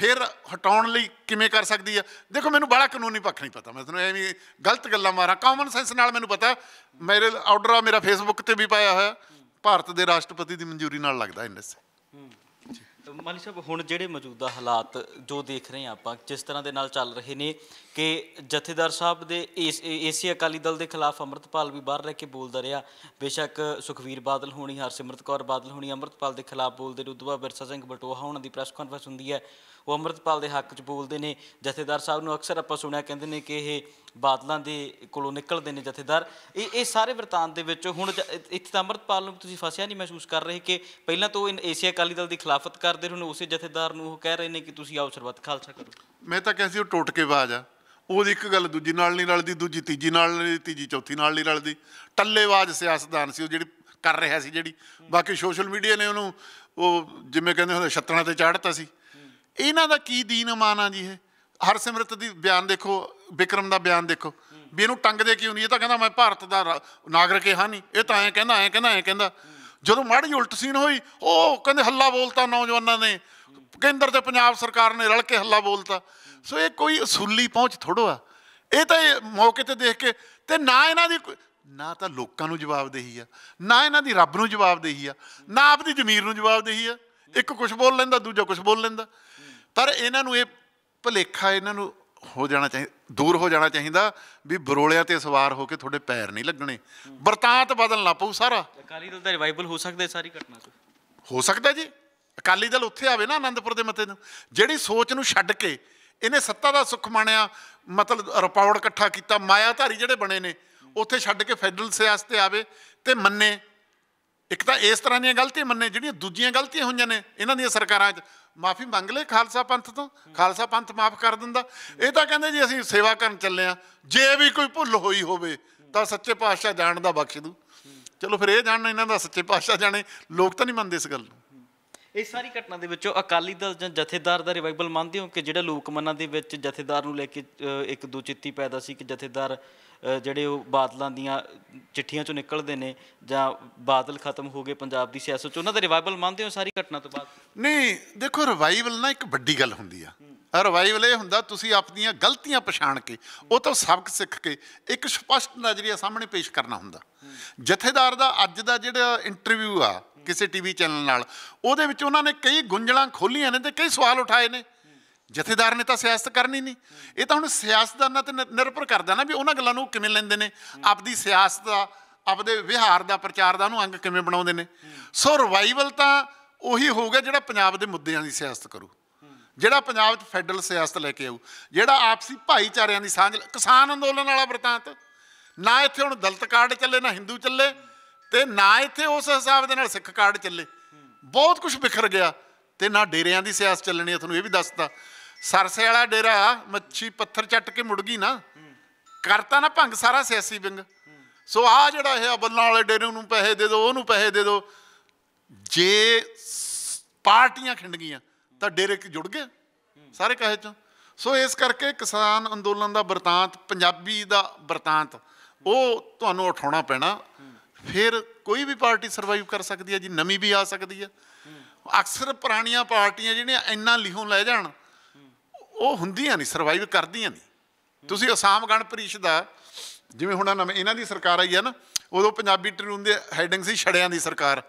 Speaker 1: ਫਿਰ ਹਟਾਉਣ ਲਈ ਕਿਵੇਂ ਕਰ ਸਕਦੀ ਆ? ਦੇਖੋ, ਮੈਨੂੰ ਬੜਾ ਕਾਨੂੰਨੀ ਪੱਖ ਨਹੀਂ ਪਤਾ। ਮੈਂ ਤੁਹਾਨੂੰ ਐਵੇਂ ਗਲਤ ਗੱਲਾਂ ਮਾਰਾਂ। ਕਾਮਨ ਸੈਂਸ ਨਾਲ ਮੈਨੂੰ ਪਤਾ, ਮੇਰੇ ਆਰਡਰ ਆ, ਮੇਰਾ ਫੇਸਬੁੱਕ ਤੇ ਵੀ ਪਾਇਆ ਹੋਇਆ। ਭਾਰਤ ਦੇ ਰਾਸ਼ਟਰਪਤੀ ਦੀ ਮਨਜ਼ੂਰੀ ਨਾਲ ਲੱਗਦਾ ਐਨਐਸਏ
Speaker 2: ਮਾਲੀ ਸਾਹਿਬ, ਹੁਣ ਜਿਹੜੇ ਮੌਜੂਦਾ ਹਾਲਾਤ ਜੋ ਦੇਖ ਰਹੇ ਹਾਂ ਆਪਾਂ, ਜਿਸ ਤਰ੍ਹਾਂ ਦੇ ਨਾਲ ਚੱਲ ਰਹੇ ਨੇ ਕਿ ਜਥੇਦਾਰ ਸਾਹਿਬ ਦੇ ਏਸ- ਏ- ਏਸੀ ਅਕਾਲੀ ਦਲ ਦੇ ਖਿਲਾਫ ਅੰਮ੍ਰਿਤਪਾਲ ਵੀ ਬਾਹਰ ਰਹਿ ਕੇ ਬੋਲਦਾ ਰਿਹਾ। ਬੇਸ਼ੱਕ ਸੁਖਵੀਰ ਬਾਦਲ ਹੋਣੀ, ਹਰਸਿਮਰਤ ਕੌਰ ਬਾਦਲ ਹੋਣੀ ਅੰਮ੍ਰਿਤਪਾਲ ਦੇ ਖਿਲਾਫ ਬੋਲਦੇ ਨੇ। ਉਦੋਂ ਬਿਰਸਾ ਸਿੰਘ ਬਟੋਹਾ ਉਹਨਾਂ ਦੀ ਪ੍ਰੈਸ ਕਾਨਫਰੰਸ ਹੁੰਦੀ ਹੈ। ਉਹ ਅੰਮ੍ਰਿਤਪਾਲ ਦੇ ਹੱਕ 'ਚ ਬੋਲਦੇ ਨੇ। ਜਥੇਦਾਰ ਸਾਹਿਬ ਨੂੰ ਅਕਸਰ ਆਪਾਂ ਸੁਣਿਆ ਕਹਿੰਦੇ ਨੇ ਕਿ ਇਹ ਬਾਦਲਾਂ ਦੇ ਕੋਲੋਂ ਨਿਕਲਦੇ ਨੇ ਜਥੇਦਾਰ। ਇਹ ਇਹ ਸਾਰੇ ਵਰਤਾਂਤ ਦੇ ਵਿੱਚ ਹੁਣ ਇੱਥੇ ਤਾਂ ਅੰਮ੍ਰਿਤਪਾਲ ਨੂੰ ਤੁਸੀਂ ਫਸਿਆ ਨਹੀਂ ਮਹਿਸੂਸ ਕਰ ਰਹੇ ਕਿ ਪਹਿਲਾਂ ਤੋਂ ਇਹ ਏਸ਼ੀਆ ਅਕਾਲੀ ਦਲ ਦੀ ਖਿਲਾਫਤ ਕਰਦੇ ਰਹੇ ਹੁਣ ਉਸੇ ਜਥੇਦਾਰ ਨੂੰ ਉਹ ਕਹਿ ਰਹੇ ਨੇ ਕਿ ਤੁਸੀਂ ਆਓ ਸਰਬੱਤ ਖਾਲਸਾ ਕਰੋ।
Speaker 1: ਮੈਂ ਤਾਂ ਕਹਿੰਦਾ ਸੀ ਉਹ ਟੁੱਟ ਕੇ ਬਾਜ ਆ। ਉਹਦੀ ਇੱਕ ਗੱਲ ਦੂਜੀ ਨਾਲ ਨਹੀਂ ਰਲਦੀ ਦੂਜੀ ਤੀਜੀ ਨਾਲ ਨਹੀਂ ਰਲਦੀ, ਤੀਜੀ ਚੌਥੀ ਨਾਲ ਨਹੀਂ ਰਲਦੀ। ਟੱਲੇਬਾਜ਼ ਸਿਆਸਤਦਾਨ ਸੀ ਉਹ ਜਿਹੜੀ ਕਰ ਰਿਹਾ ਸੀ ਜਿਹੜੀ। ਬਾਕੀ ਸੋਸ਼ਲ ਮੀਡੀਆ ਨੇ ਉਹਨੂੰ ਉਹ ਜਿਵੇਂ ਕਹਿੰਦੇ ਹੁੰਦੇ ਛੱਤਣਾ ਤੇ ਚਾੜਤਾ ਸੀ। ਇਹਨਾਂ ਦਾ ਕੀ ਦੀਨ ਇਮਾਨ ਆ ਜੀ ਇਹ? ਹਰਸਿਮਰਤ ਦੀ ਬਿਆਨ ਦੇਖੋ, ਵਿਕਰਮ ਦਾ ਬਿਆਨ ਦੇਖੋ। ਵੀ ਇਹਨੂੰ ਟੰਗਦੇ ਕਿਉਂ ਨਹੀਂ? ਇਹ ਤਾਂ ਕਹਿੰਦਾ ਮੈਂ ਭਾਰਤ ਦਾ ਰਾ- ਨਾਗਰਿਕ ਹਾਂ ਨਹੀਂ। ਇਹ ਤਾਂ ਐਂ ਕਹਿੰਦਾ ਐਂ ਕਹਿੰਦਾ ਐਂ ਕਹਿੰਦਾ। ਜਦੋਂ ਮਾੜੀ ਜਿਹੀ ਉਲਟ ਸੀਨ ਹੋਈ, ਉਹ ਕਹਿੰਦੇ ਹੱਲਾ ਬੋਲਤਾ ਨੌਜਵਾਨਾਂ ਨੇ। ਕੇਂਦਰ ਤੇ ਪੰਜਾਬ ਸਰਕਾਰ ਨੇ ਰਲ ਕੇ ਹੱਲਾ ਬੋਲਤਾ। ਸੋ ਇਹ ਕੋਈ ਅਸੂਲੀ ਪਹੁੰਚ ਥੋੜੋ ਆ। ਇਹ ਤਾਂ ਇਹ ਮੌਕੇ ਤੇ ਦੇਖ ਕੇ, ਤੇ ਨਾ ਇਹਨਾਂ ਦੀ ਨਾ ਤਾਂ ਲੋਕਾਂ ਨੂੰ ਜਵਾਬਦੇਹੀ ਆ। ਨਾ ਇਹਨਾਂ ਦੀ ਰੱਬ ਨੂੰ ਜਵਾਬਦੇਹੀ ਆ। ਨਾ ਆਪਦੀ ਜ਼ਮੀਰ ਨੂੰ ਜਵਾਬਦੇਹੀ ਆ। ਇੱਕ ਕੁਝ ਬੋਲ ਲੈਂਦਾ, ਦੂਜਾ ਕੁਝ ਬੋਲ ਲੈਂਦਾ। ਪਰ ਇਹਨਾਂ ਨੂੰ ਇਹ ਭੁਲੇਖਾ ਇਹਨਾਂ ਨੂੰ ਹੋ ਜਾਣਾ ਚਾਹੀਦਾ ਦੂਰ ਹੋ ਜਾਣਾ ਚਾਹੀਦਾ ਵੀ ਬਰੋਲਿਆਂ ਤੇ ਸਵਾਰ ਹੋ ਕੇ ਤੁਹਾਡੇ ਪੈਰ ਨਹੀਂ ਲੱਗਣੇ। ਵਰਤਾਂਤ ਬਦਲਣਾ ਪਊ ਸਾਰਾ।
Speaker 2: ਅਕਾਲੀ ਦਲ ਦਾ ਰਿਵਾਈਵਲ ਹੋ ਸਕਦਾ ਸਾਰੀ ਘਟਨਾ ਤੋਂ
Speaker 1: ਹੋ ਸਕਦਾ ਜੀ। ਅਕਾਲੀ ਦਲ ਉੱਥੇ ਆਵੇ ਨਾ ਆਨੰਦਪੁਰ ਦੇ ਮੱਥੇ ਨੂੰ। ਜਿਹੜੀ ਸੋਚ ਨੂੰ ਛੱਡ ਕੇ ਇਹਨੇ ਸੱਤਾ ਦਾ ਸੁੱਖ ਮਾਣਿਆ ਮਤਲਬ ਰਿਪੋਰਟ ਇਕੱਠਾ ਕੀਤਾ ਮਾਇਆਧਾਰੀ ਜਿਹੜੇ ਬਣੇ ਨੇ ਉੱਥੇ ਛੱਡ ਕੇ ਫੈਡਰਲ ਸਿਆਸਤ ਤੇ ਆਵੇ ਤੇ ਮੰਨੇ ਇੱਕ ਤਾਂ ਇਸ ਤਰ੍ਹਾਂ ਦੀਆਂ ਗਲਤੀਆਂ ਮੰਨੇ, ਜਿਹੜੀਆਂ ਦੂਜੀਆਂ ਗਲਤੀਆਂ ਹੋਈਆਂ ਨੇ, ਇਹਨਾਂ ਦੀਆਂ ਸਰਕਾਰਾਂ 'ਚ। ਮਾਫੀ ਮੰਗ ਲੈ ਖਾਲਸਾ ਪੰਥ ਤੋਂ, ਖਾਲਸਾ ਪੰਥ ਮਾਫ ਕਰ ਦਿੰਦਾ। ਇਹ ਤਾਂ ਕਹਿੰਦੇ ਜੀ ਅਸੀਂ ਸੇਵਾ ਕਰਨ ਚੱਲੇ ਆ, ਜੇ ਵੀ ਕੋਈ ਭੁੱਲ ਹੋਈ ਹੋਵੇ, ਤਾਂ ਸੱਚੇ ਪਾਤਸ਼ਾਹ ਜਾਣ ਦਾ ਬਖਸ਼ ਦੂ। ਚਲੋ ਫਿਰ ਇਹ ਜਾਣਨਾ, ਇਹਨਾਂ ਦਾ ਸੱਚੇ ਪਾਤਸ਼ਾਹ ਜਾਣੇ, ਲੋਕ ਤਾਂ ਨਹੀਂ ਮੰਨਦੇ ਇਸ ਗੱਲ ਨੂੰ।
Speaker 2: ਇਸ ਸਾਰੀ ਘਟਨਾ ਦੇ ਵਿੱਚੋਂ ਅਕਾਲੀ ਦਲ ਜਾਂ ਜਥੇਦਾਰ ਦਾ ਰਿਵਾਈਵਲ ਮੰਨਦੇ ਹੋ ਕਿ ਜਿਹੜਾ ਲੋਕ ਮਨਾਂ ਦੇ ਵਿੱਚ ਜਥੇਦਾਰ ਨੂੰ ਲੈ ਕੇ ਇੱਕ ਦੋ ਚਿੱਤੀ ਪੈਦਾ ਸੀ ਕਿ ਜਥੇਦਾਰ ਜਿਹੜੇ ਉਹ ਬਾਦਲਾਂ ਦੀਆਂ ਚਿੱਠੀਆਂ ਚੋਂ ਨਿਕਲਦੇ ਨੇ ਜਾਂ ਬਾਦਲ ਖਤਮ ਹੋ ਗਏ ਪੰਜਾਬ ਦੀ ਸਿਆਸਤ ਚ ਉਹਨਾਂ ਦਾ ਰਿਵਾਈਵਲ ਮੰਨਦੇ ਹੋ ਸਾਰੀ ਘਟਨਾ ਤੋਂ ਬਾਅਦ?
Speaker 1: ਨਹੀਂ ਦੇਖੋ ਰਿਵਾਈਵਲ ਨਾ ਇੱਕ ਵੱਡੀ ਗੱਲ ਹੁੰਦੀ ਆ। ਰਿਵਾਈਵਲ ਇਹ ਹੁੰਦਾ ਤੁਸੀਂ ਆਪਣੀਆਂ ਗਲਤੀਆਂ ਪਛਾਣ ਕੇ ਉਹ ਤੋਂ ਸਬਕ ਸਿੱਖ ਕੇ ਇੱਕ ਸਪਸ਼ਟ ਨਜ਼ਰੀਆ ਸਾਹਮਣੇ ਪੇਸ਼ ਕਰਨਾ ਹੁੰਦਾ। ਜਥੇਦਾਰ ਦਾ ਅੱਜ ਦਾ ਜਿਹੜਾ ਇੰਟਰਵਿਊ ਆ ਕਿਸੇ ਟੀਵੀ ਚੈਨਲ ਨਾਲ। ਉਹਦੇ ਵਿੱਚ ਉਹਨਾਂ ਨੇ ਕਈ ਗੁੰਝਲਾਂ ਖੋਲੀਆਂ ਨੇ ਤੇ ਕਈ ਸਵਾਲ ਉਠਾਏ ਨੇ। ਜਥੇਦਾਰ ਨੇ ਤਾਂ ਸਿਆਸਤ ਕਰਨੀ ਨਹੀਂ। ਇਹ ਤਾਂ ਹੁਣ ਸਿਆਸਤਦਾਨਾਂ ਤੇ ਨਿ- ਨਿਰਭਰ ਕਰਦਾ ਨਾ ਵੀ ਉਹਨਾਂ ਗੱਲਾਂ ਨੂੰ ਕਿਵੇਂ ਲੈਂਦੇ ਨੇ। ਆਪਦੀ ਸਿਆਸਤ ਦਾ, ਆਪਦੇ ਵਿਹਾਰ ਦਾ, ਪ੍ਰਚਾਰ ਦਾ ਉਹਨੂੰ ਅੰਗ ਕਿਵੇਂ ਬਣਾਉਂਦੇ ਨੇ। ਸੋ ਰਿਵਾਈਵਲ ਤਾਂ ਉਹੀ ਹੋਊਗਾ ਜਿਹੜਾ ਪੰਜਾਬ ਦੇ ਮੁੱਦਿਆਂ ਦੀ ਸਿਆਸਤ ਕਰੂ। ਜਿਹੜਾ ਪੰਜਾਬ 'ਚ ਫੈਡਰਲ ਸਿਆਸਤ ਲੈ ਕੇ ਆਊ। ਜਿਹੜਾ ਆਪਸੀ ਭਾਈਚਾਰਿਆਂ ਦੀ ਸਾਂਝ ਕਿਸਾਨ ਅੰਦੋਲਨ ਵਾਲਾ ਵਰਤਾਂਤ। ਨਾ ਇੱਥੇ ਹੁਣ ਦਲਤ ਕਾਰਡ ਚੱਲੇ, ਨਾ ਹਿੰਦੂ ਚੱਲੇ। ਤੇ ਨਾ ਇੱਥੇ ਉਸ ਹਿਸਾਬ ਦੇ ਨਾਲ ਸਿੱਖ ਕਾਰਡ ਚੱਲੇ। ਬਹੁਤ ਕੁਝ ਬਿਖਰ ਗਿਆ ਤੇ ਨਾ ਡੇਰਿਆਂ ਦੀ ਸਿਆਸਤ ਚੱਲਣੀ ਹੈ ਤੁਹਾਨੂੰ ਇਹ ਵੀ ਦੱਸਤਾ। ਸਰਸੇ ਵਾਲਾ ਡੇਰਾ ਮੱਛੀ ਪੱਥਰ ਚੱਟ ਕੇ ਮੁੜ ਗਈ ਨਾ, ਕਰਤਾ ਨਾ ਭੰਗ ਸਾਰਾ ਸਿਆਸੀ ਵਿੰਗ। ਸੋ ਆ ਜਿਹੜਾ ਇਹ ਆ ਵਾਲੇ ਡੇਰੇ ਨੂੰ ਪੈਸੇ ਦੇ ਦਿਓ, ਉਹਨੂੰ ਪੈਸੇ ਦੇ ਦਿਓ। ਜੇ ਪਾਰਟੀਆਂ ਖਿੰਡ ਗਈਆਂ, ਤਾਂ ਡੇਰੇ ਜੁੜ ਗਏ ਸਾਰੇ ਕਹੇ ਚੋਂ। ਸੋ ਇਸ ਕਰਕੇ ਕਿਸਾਨ ਅੰਦੋਲਨ ਦਾ ਵਰਤਾਂਤ, ਪੰਜਾਬੀ ਦਾ ਵਰਤਾਂਤ, ਉਹ ਤੁਹਾਨੂੰ ਉਠਾਉਣਾ ਪੈਣਾ। ਫਿਰ ਕੋਈ ਵੀ ਪਾਰਟੀ ਸਰਵਾਈਵ ਕਰ ਸਕਦੀ ਹੈ ਜੀ, ਨਵੀਂ ਵੀ ਆ ਸਕਦੀ ਹੈ। ਅਕਸਰ ਪੁਰਾਣੀਆਂ ਪਾਰਟੀਆਂ ਜਿਹੜੀਆਂ ਇੰਨਾ ਲਿਹੋਂ ਲੈ ਜਾਣ, ਉਹ ਹੁੰਦੀਆਂ ਨਹੀਂ ਸਰਵਾਈਵ ਕਰਦੀਆਂ ਨਹੀਂ। ਤੁਸੀਂ ਅਸਾਮ ਗਣ ਪਰਿਸ਼ਦ ਦਾ, ਜਿਵੇਂ ਹੁਣ ਨਵੇਂ ਇਹਨਾਂ ਦੀ ਸਰਕਾਰ ਆਈ ਹੈ ਨਾ, ਉਦੋਂ ਪੰਜਾਬੀ ਟ੍ਰਿਬਿਊਨ ਦੇ ਹੈਡਿੰਗ ਸੀ, ਛੜਿਆਂ ਦੀ ਸਰਕਾਰ।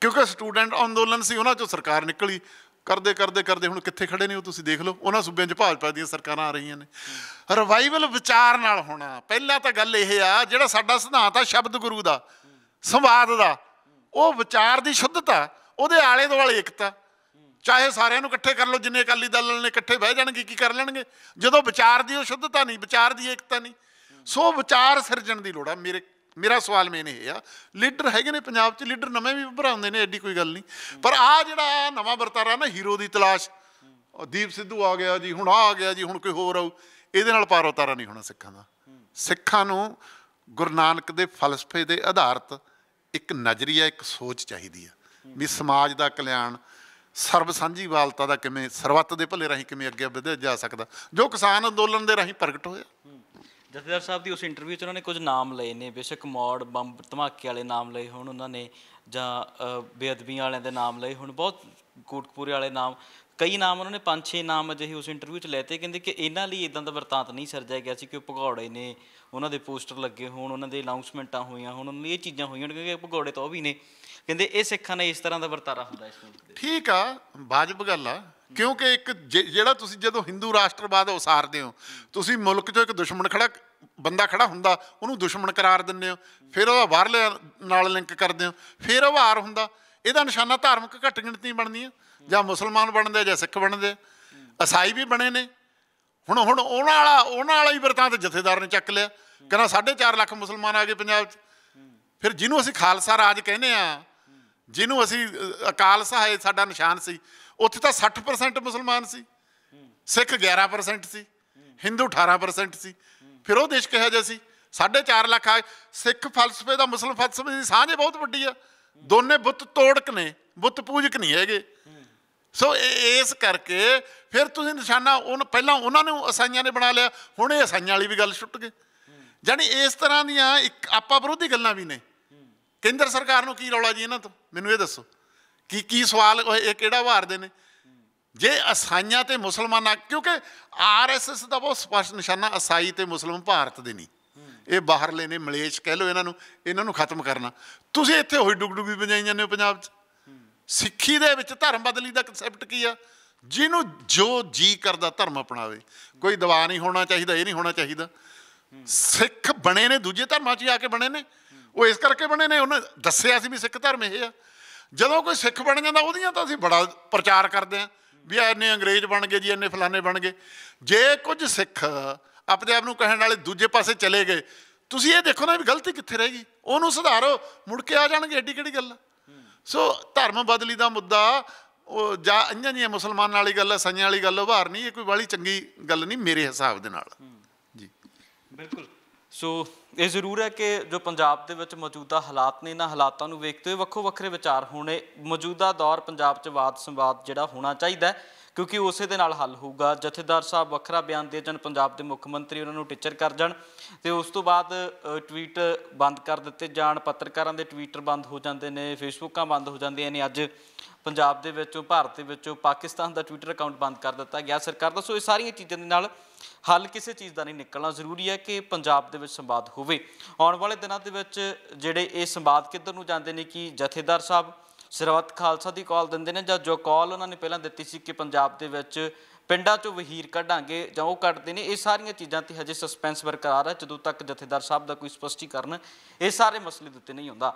Speaker 1: ਕਿਉਂਕਿ ਸਟੂਡੈਂਟ ਅੰਦੋਲਨ ਸੀ, ਉਹਨਾਂ ਚੋਂ ਸਰਕਾਰ ਨਿਕਲੀ। ਕਰਦੇ ਕਰਦੇ ਕਰਦੇ ਹੁਣ ਕਿੱਥੇ ਖੜੇ ਨੇ ਉਹ ਤੁਸੀਂ ਦੇਖ ਲਓ। ਉਹਨਾਂ ਸੂਬਿਆਂ 'ਚ ਭਾਜਪਾ ਦੀਆਂ ਸਰਕਾਰਾਂ ਆ ਰਹੀਆਂ ਨੇ। ਰਿਵਾਈਵਲ ਵਿਚਾਰ ਨਾਲ ਹੋਣਾ। ਪਹਿਲਾਂ ਤਾਂ ਗੱਲ ਇਹ ਆ, ਜਿਹੜਾ ਸਾਡਾ ਸਿਧਾਂਤ ਆ ਸ਼ਬਦ ਗੁਰੂ ਦਾ, ਸੰਵਾਦ ਦਾ, ਉਹ ਵਿਚਾਰ ਦੀ ਸ਼ੁੱਧਤਾ, ਉਹਦੇ ਆਲੇ ਦੁਆਲੇ ਇਕਤਾ ਚਾਹੇ ਸਾਰਿਆਂ ਨੂੰ ਇਕੱਠੇ ਕਰ ਲਓ, ਜਿੰਨੇ ਅਕਾਲੀ ਦਲ ਨੇ ਇਕੱਠੇ ਬਹਿ ਜਾਣਗੇ, ਕੀ ਕਰ ਲੈਣਗੇ। ਜਦੋਂ ਵਿਚਾਰ ਦੀ ਉਹ ਸ਼ੁੱਧਤਾ ਨਹੀਂ, ਵਿਚਾਰ ਦੀ ਏਕਤਾ ਨਹੀਂ। ਸੋ ਵਿਚਾਰ ਸਿਰਜਣ ਦੀ ਲੋੜ ਆ ਮੇਰੇ ਮੇਰਾ ਸਵਾਲ ਮੇਨ ਇਹ ਆ, ਲੀਡਰ ਹੈਗੇ ਨੇ ਪੰਜਾਬ 'ਚ, ਲੀਡਰ ਨਵੇਂ ਵੀ ਭਰਾਉਂਦੇ ਨੇ, ਐਡੀ ਕੋਈ ਗੱਲ ਨਹੀਂ। ਪਰ ਆ ਜਿਹੜਾ ਨਵਾਂ ਵਰਤਾਰਾ ਨਾ, ਹੀਰੋ ਦੀ ਤਲਾਸ਼ ਦੀਪ ਸਿੱਧੂ ਆ ਗਿਆ ਜੀ, ਹੁਣ ਆ ਆ ਗਿਆ ਜੀ, ਹੁਣ ਕੋਈ ਹੋਰ ਆਊ, ਇਹਦੇ ਨਾਲ ਪਾਰ ਉਤਾਰਾ ਨਹੀਂ ਹੋਣਾ ਸਿੱਖਾਂ ਦਾ। ਸਿੱਖਾਂ ਨੂੰ ਗੁਰੂ ਨਾਨਕ ਦੇ ਫਲਸਫੇ ਦੇ ਆਧਾਰਿਤ ਇੱਕ ਨਜ਼ਰੀਆ, ਇੱਕ ਸੋਚ ਚਾਹੀਦੀ ਆ, ਵੀ ਸਮਾਜ ਦਾ ਕਲਿਆਣ, ਸਰਬ ਸਾਂਝੀਵਾਲਤਾ ਦਾ ਕਿਵੇਂ, ਸਰਬੱਤ ਦੇ ਭਲੇ ਰਾਹੀਂ ਕਿਵੇਂ ਅੱਗੇ ਵਧਿਆ ਜਾ ਸਕਦਾ, ਜੋ ਕਿਸਾਨ ਅੰਦੋਲਨ ਦੇ ਰਾਹੀਂ ਪ੍ਰਗਟ ਹੋਇਆ।
Speaker 2: ਜਥੇਦਾਰ ਸਾਹਿਬ ਦੀ ਉਸ ਇੰਟਰਵਿਊ 'ਚ ਉਹਨਾਂ ਨੇ ਕੁਝ ਨਾਮ ਲਏ ਨੇ, ਬੇਸ਼ੱਕ ਮੌੜ, ਬੰਬ, ਧਮਾਕੇ ਵਾਲੇ ਨਾਮ ਲਏ ਹੋਣ ਉਹਨਾਂ ਨੇ ਜਾਂ ਬੇਅਦਬੀਆਂ ਵਾਲਿਆਂ ਦੇ ਨਾਮ ਲਏ ਹੁਣ, ਬਹੁਤ ਕੋਟਕਪੂਰੇ ਵਾਲੇ ਨਾਮ, ਕਈ ਨਾਮ ਉਹਨਾਂ ਨੇ ਪੰਜ ਛੇ ਨਾਮ ਅਜਿਹੇ ਉਸ ਇੰਟਰਵਿਊ 'ਚ ਲੈਤੇ ਕਹਿੰਦੇ ਕਿ ਇਹਨਾਂ ਲਈ ਇਦਾਂ ਦਾ ਵਰਤਾਂਤ ਨਹੀਂ ਸਰਜਿਆ ਗਿਆ ਸੀ ਕਿ ਉਹ ਭਗੌੜੇ ਨੇ, ਉਹਨਾਂ ਦੇ ਪੋਸਟਰ ਲੱਗੇ ਹੋਣ, ਉਹਨਾਂ ਦੇ ਅਨਾਉਂਸਮੈਂਟਾਂ ਹੋਈਆਂ ਹੋਣ, ਉਹਨਾਂ ਲਈ ਇਹ ਚੀਜ਼ਾਂ ਹੋਈਆਂ ਕਿਉਂਕਿ ਭਗੌੜੇ ਤਾਂ ਉਹ ਵੀ ਨੇ। ਕਹਿੰਦੇ ਇਹ ਸਿੱਖਾਂ ਨੇ ਇਸ ਤਰ੍ਹਾਂ ਦਾ ਵਰਤਾਰਾ ਹੁੰਦਾ ਇਸ ਮੁਲਕ
Speaker 1: ਠੀਕ ਆ, ਵਾਜਬ ਗੱਲ ਆ। ਕਿਉਂਕਿ ਇੱਕ ਜੇ- ਜਿਹੜਾ ਤੁਸੀਂ ਜਦੋਂ ਹਿੰਦੂ ਰਾਸ਼ਟਰਵਾਦ ਉਸਾਰਦੇ ਹੋ, ਤੁਸੀਂ ਮੁਲਕ 'ਚੋਂ ਇੱਕ ਦੁਸ਼ਮਣ ਖੜਾ, ਬੰਦਾ ਖੜਾ ਹੁੰਦਾ, ਉਹਨੂੰ ਦੁਸ਼ਮਣ ਕਰਾਰ ਦਿੰਦੇ ਹੋ, ਫਿਰ ਉਹਦਾ ਬਾਹਰਲੇ ਨਾਲ ਲਿੰਕ ਕਰਦੇ ਹੋ, ਫਿਰ ਉਹ ਵਾਰ ਹੁੰਦਾ। ਇਹਦਾ ਨਿਸ਼ਾਨਾ ਧਾਰਮਿਕ ਘੱਟ ਗਿਣਤੀ ਬਣਦੀਆਂ, ਜਾਂ ਮੁਸਲਮਾਨ ਬਣਦੇ ਆ ਜਾਂ ਸਿੱਖ ਬਣਦੇ ਈਸਾਈ ਵੀ ਬਣੇ ਨੇ। ਹੁਣ ਹੁਣ ਉਹਨਾਂ ਵਾਲਾ ਉਹਨਾਂ ਵਾਲਾ ਹੀ ਵਰਤਾਂਤ ਜਥੇਦਾਰ ਨੇ ਚੱਕ ਲਿਆ। ਕਹਿੰਦਾ 4.5 ਲੱਖ ਮੁਸਲਮਾਨ ਆ ਗਏ ਪੰਜਾਬ 'ਚ। ਫਿਰ ਜਿਹਨੂੰ ਅਸੀਂ ਖਾਲਸਾ ਰਾਜ ਕਹਿੰਦੇ ਆ ਜਿਹਨੂੰ ਅਸੀਂ ਅਕਾਲ ਸਹਾਇ ਸਾਡਾ ਨਿਸ਼ਾਨ ਸੀ ਉੱਥੇ ਤਾਂ 60% ਮੁਸਲਮਾਨ ਸੀ। ਸਿੱਖ 11% ਸੀ। ਹਿੰਦੂ 18% ਸੀ। ਫਿਰ ਉਹ ਦੇਸ਼ ਕਿਹਾ ਜਿਹਾ ਸੀ? 4.5 ਲੱਖ ਆ। ਸਿੱਖ ਫਲਸਫੇ ਦਾ ਮੁਸਲਮ ਫਲਸਫੇ ਦੀ ਸਾਂਝ ਬਹੁਤ ਵੱਡੀ ਆ। ਦੋਨੇ ਬੁੱਤ ਤੋੜਕ ਨੇ, ਬੁੱਤ ਪੂਜਕ ਨਹੀਂ ਹੈਗੇ। ਸੋ ਇਹ- ਇਸ ਕਰਕੇ ਫਿਰ ਤੁਸੀਂ ਨਿਸ਼ਾਨਾ ਉਹ ਪਹਿਲਾਂ ਉਹਨਾਂ ਨੂੰ ਅਸਾਈਆਂ ਨੇ ਬਣਾ ਲਿਆ, ਹੁਣ ਇਹ ਅਸਾਈਆਂ ਵਾਲੀ ਵੀ ਗੱਲ ਛੁੱਟ ਗਈ। ਜਾਨੀ ਇਸ ਤਰ੍ਹਾਂ ਦੀਆਂ ਇੱਕ ਆਪਾ ਵਿਰੋਧੀ ਗੱਲਾਂ ਵੀ ਨੇ। ਕੇਂਦਰ ਸਰਕਾਰ ਨੂੰ ਕੀ ਰੌਲਾ ਜੀ ਇਹਨਾਂ ਤੋਂ? ਮੈਨੂੰ ਇਹ ਦੱਸੋ। ਕੀ ਕੀ ਸਵਾਲ ਇਹ ਕਿਹੜਾ ਵਾਰਦੇ ਨੇ? ਜੇ ਅਸਾਈਆਂ ਤੇ ਮੁਸਲਮਾਨਾਂ, ਕਿਉਂਕਿ ਆਰਐਸਐਸ ਦਾ ਬਹੁਤ ਸਪਸ਼ਟ ਨਿਸ਼ਾਨਾ ਅਸਾਈ ਤੇ ਮੁਸਲਮਾਨ ਭਾਰਤ ਦੇ ਨਹੀਂ। ਇਹ ਬਾਹਰਲੇ ਨੇ, ਮਲੇਸ਼ ਕਹਿ ਲਓ ਇਹਨਾਂ ਨੂੰ ਇਹਨਾਂ ਨੂੰ ਖਤਮ ਕਰਨਾ। ਤੁਸੀਂ ਇੱਥੇ ਹੋਈ ਡੁਗਡੁਗੀ ਵਜਾਈ ਜਾਂਦੇ ਹੋ ਪੰਜਾਬ 'ਚ। ਸਿੱਖੀ ਦੇ ਵਿੱਚ ਧਰਮ ਬਦਲੀ ਦਾ ਕਨਸੈਪਟ ਕੀ ਆ? ਜਿਹਨੂੰ ਜੋ ਜੀ ਕਰਦਾ ਧਰਮ ਅਪਣਾਵੇ। ਕੋਈ ਦਵਾ ਨਹੀਂ ਹੋਣਾ ਚਾਹੀਦਾ, ਇਹ ਨਹੀਂ ਹੋਣਾ ਚਾਹੀਦਾ। ਸਿੱਖ ਬਣੇ ਨੇ, ਦੂਜੇ ਧਰਮਾਂ 'ਚ ਆ ਕੇ ਬਣੇ ਨੇ। ਉਹ ਇਸ ਕਰਕੇ ਬਣੇ ਨੇ, ਉਹਨੇ ਦੱਸਿਆ ਸੀ ਵੀ ਸਿੱਖ ਧਰਮ ਇਹ ਆ। ਜਦੋਂ ਕੋਈ ਸਿੱਖ ਬਣ ਜਾਂਦਾ ਉਹਦੀਆਂ ਤਾਂ ਅਸੀਂ ਬੜਾ ਪ੍ਰਚਾਰ ਕਰਦੇ ਆ ਵੀ ਆਹ ਇੰਨੇ ਅੰਗਰੇਜ਼ ਬਣ ਗਏ ਜੀ ਇੰਨੇ ਫਲਾਣੇ ਬਣ ਗਏ। ਜੇ ਕੁਝ ਸਿੱਖ ਆਪਣੇ ਆਪ ਨੂੰ ਕਹਿਣ ਵਾਲੇ ਦੂਜੇ ਪਾਸੇ ਚਲੇ ਗਏ ਤੁਸੀਂ ਇਹ ਦੇਖੋ ਨਾ ਵੀ ਗਲਤੀ ਕਿੱਥੇ ਰਹਿ ਗਈ। ਉਹਨੂੰ ਸੁਧਾਰੋ ਮੁੜ ਕੇ ਆ ਜਾਣਗੇ ਏਡੀ ਕਿਹੜੀ ਗੱਲ ਸੋ ਧਰਮ ਬਦਲੀ ਦਾ ਮੁੱਦਾ ਉਹ ਜਾਂ ਇੰਆਂ ਜੀਆਂ ਮੁਸਲਮਾਨਾਂ ਵਾਲੀ ਗੱਲ ਹੈ ਸੰਨਿਆਂ ਵਾਲੀ ਗੱਲ ਉਭਾਰ ਨਹੀਂ ਇਹ ਕੋਈ ਬਾਲੀ ਚੰਗੀ ਗੱਲ ਨਹੀਂ ਮੇਰੇ ਹਿਸਾਬ ਦੇ ਨਾਲ। ਜੀ।
Speaker 2: ਬਿਲਕੁਲ। ਸੋ ਇਹ ਜ਼ਰੂਰ ਹੈ ਕਿ ਜੋ ਪੰਜਾਬ ਦੇ ਵਿੱਚ ਮੌਜੂਦਾ ਹਾਲਾਤ ਨੇ, ਇਹਨਾਂ ਹਾਲਾਤਾਂ ਨੂੰ ਵੇਖਦੇ ਹੋਏ ਵੱਖੋ ਵੱਖਰੇ ਵਿਚਾਰ ਹੋਣੇ, ਮੌਜੂਦਾ ਦੌਰ ਪੰਜਾਬ 'ਚ ਵਾਦ ਸੰਵਾਦ ਜਿਹੜਾ ਹੋਣਾ ਚਾਹੀਦਾ ਕਿਉਂਕਿ ਉਸੇ ਦੇ ਨਾਲ ਹੱਲ ਹੋਊਗਾ। ਜਥੇਦਾਰ ਸਾਹਿਬ ਵੱਖਰਾ ਬਿਆਨ ਦੇ ਜਾਣ, ਪੰਜਾਬ ਦੇ ਮੁੱਖ ਮੰਤਰੀ ਉਹਨਾਂ ਨੂੰ ਟੀਚਰ ਕਰ ਜਾਣ ਤੇ ਉਸ ਤੋਂ ਬਾਅਦ ਟਵੀਟ ਬੰਦ ਕਰ ਦਿੱਤੇ ਜਾਣ। ਪੱਤਰਕਾਰਾਂ ਦੇ ਟਵੀਟਰ ਬੰਦ ਹੋ ਜਾਂਦੇ ਨੇ ਫੇਸਬੁੱਕਾਂ ਬੰਦ ਹੋ ਜਾਂਦੀਆਂ ਨੇ। ਅੱਜ ਪੰਜਾਬ ਦੇ ਵਿੱਚੋਂ, ਭਾਰਤ ਦੇ ਵਿੱਚੋਂ ਪਾਕਿਸਤਾਨ ਦਾ ਟਵਿੱਟਰ ਅਕਾਊਂਟ ਬੰਦ ਕਰ ਦਿੱਤਾ ਗਿਆ। ਸਰਕਾਰ ਦਾ ਸੋ ਇਹ ਸਾਰੀਆਂ ਚੀਜ਼ਾਂ ਦੇ ਨਾਲ ਹੱਲ ਕਿਸੇ ਚੀਜ਼ ਦਾ ਨਹੀਂ ਨਿਕਲਣਾ ਜ਼ਰੂਰੀ ਹੈ ਕਿ ਪੰਜਾਬ ਦੇ ਵਿੱਚ ਸੰਵਾਦ ਹੋਵੇ। ਆਉਣ ਵਾਲੇ ਦਿਨਾਂ ਦੇ ਵਿੱਚ ਜਿਹੜੇ ਇਹ ਸੰਵਾਦ ਕਿੱਧਰ ਨੂੰ ਜਾਂਦੇ ਨੇ ਕਿ ਜਥੇਦਾਰ ਸਾਹਿਬ ਸਰਬੱਤ ਖਾਲਸਾ ਦੀ ਕਾਲ ਦਿੰਦੇ ਨੇ, ਜਾਂ ਜੋ ਕਾਲ ਉਹਨਾਂ ਨੇ ਪਹਿਲਾਂ ਦਿੱਤੀ ਸੀ ਕਿ ਪੰਜਾਬ ਦੇ ਵਿੱਚ ਪਿੰਡਾਂ ਚੋਂ ਵਹੀਰ ਕੱਢਾਂਗੇ ਜਾਂ ਉਹ ਕੱਢਦੇ ਨੇ, ਇਹ ਸਾਰੀਆਂ ਚੀਜ਼ਾਂ ਤੇ ਹਜੇ ਸਸਪੈਂਸ ਬਰਕਰਾਰ ਹੈ, ਜਦੋਂ ਤੱਕ ਜਥੇਦਾਰ ਸਾਹਿਬ ਦਾ ਕੋਈ ਸਪਸ਼ਟੀਕਰਨ ਇਹ ਸਾਰੇ ਮਸਲੇ ਦਿੱਤੇ ਨਹੀਂ ਹੁੰਦਾ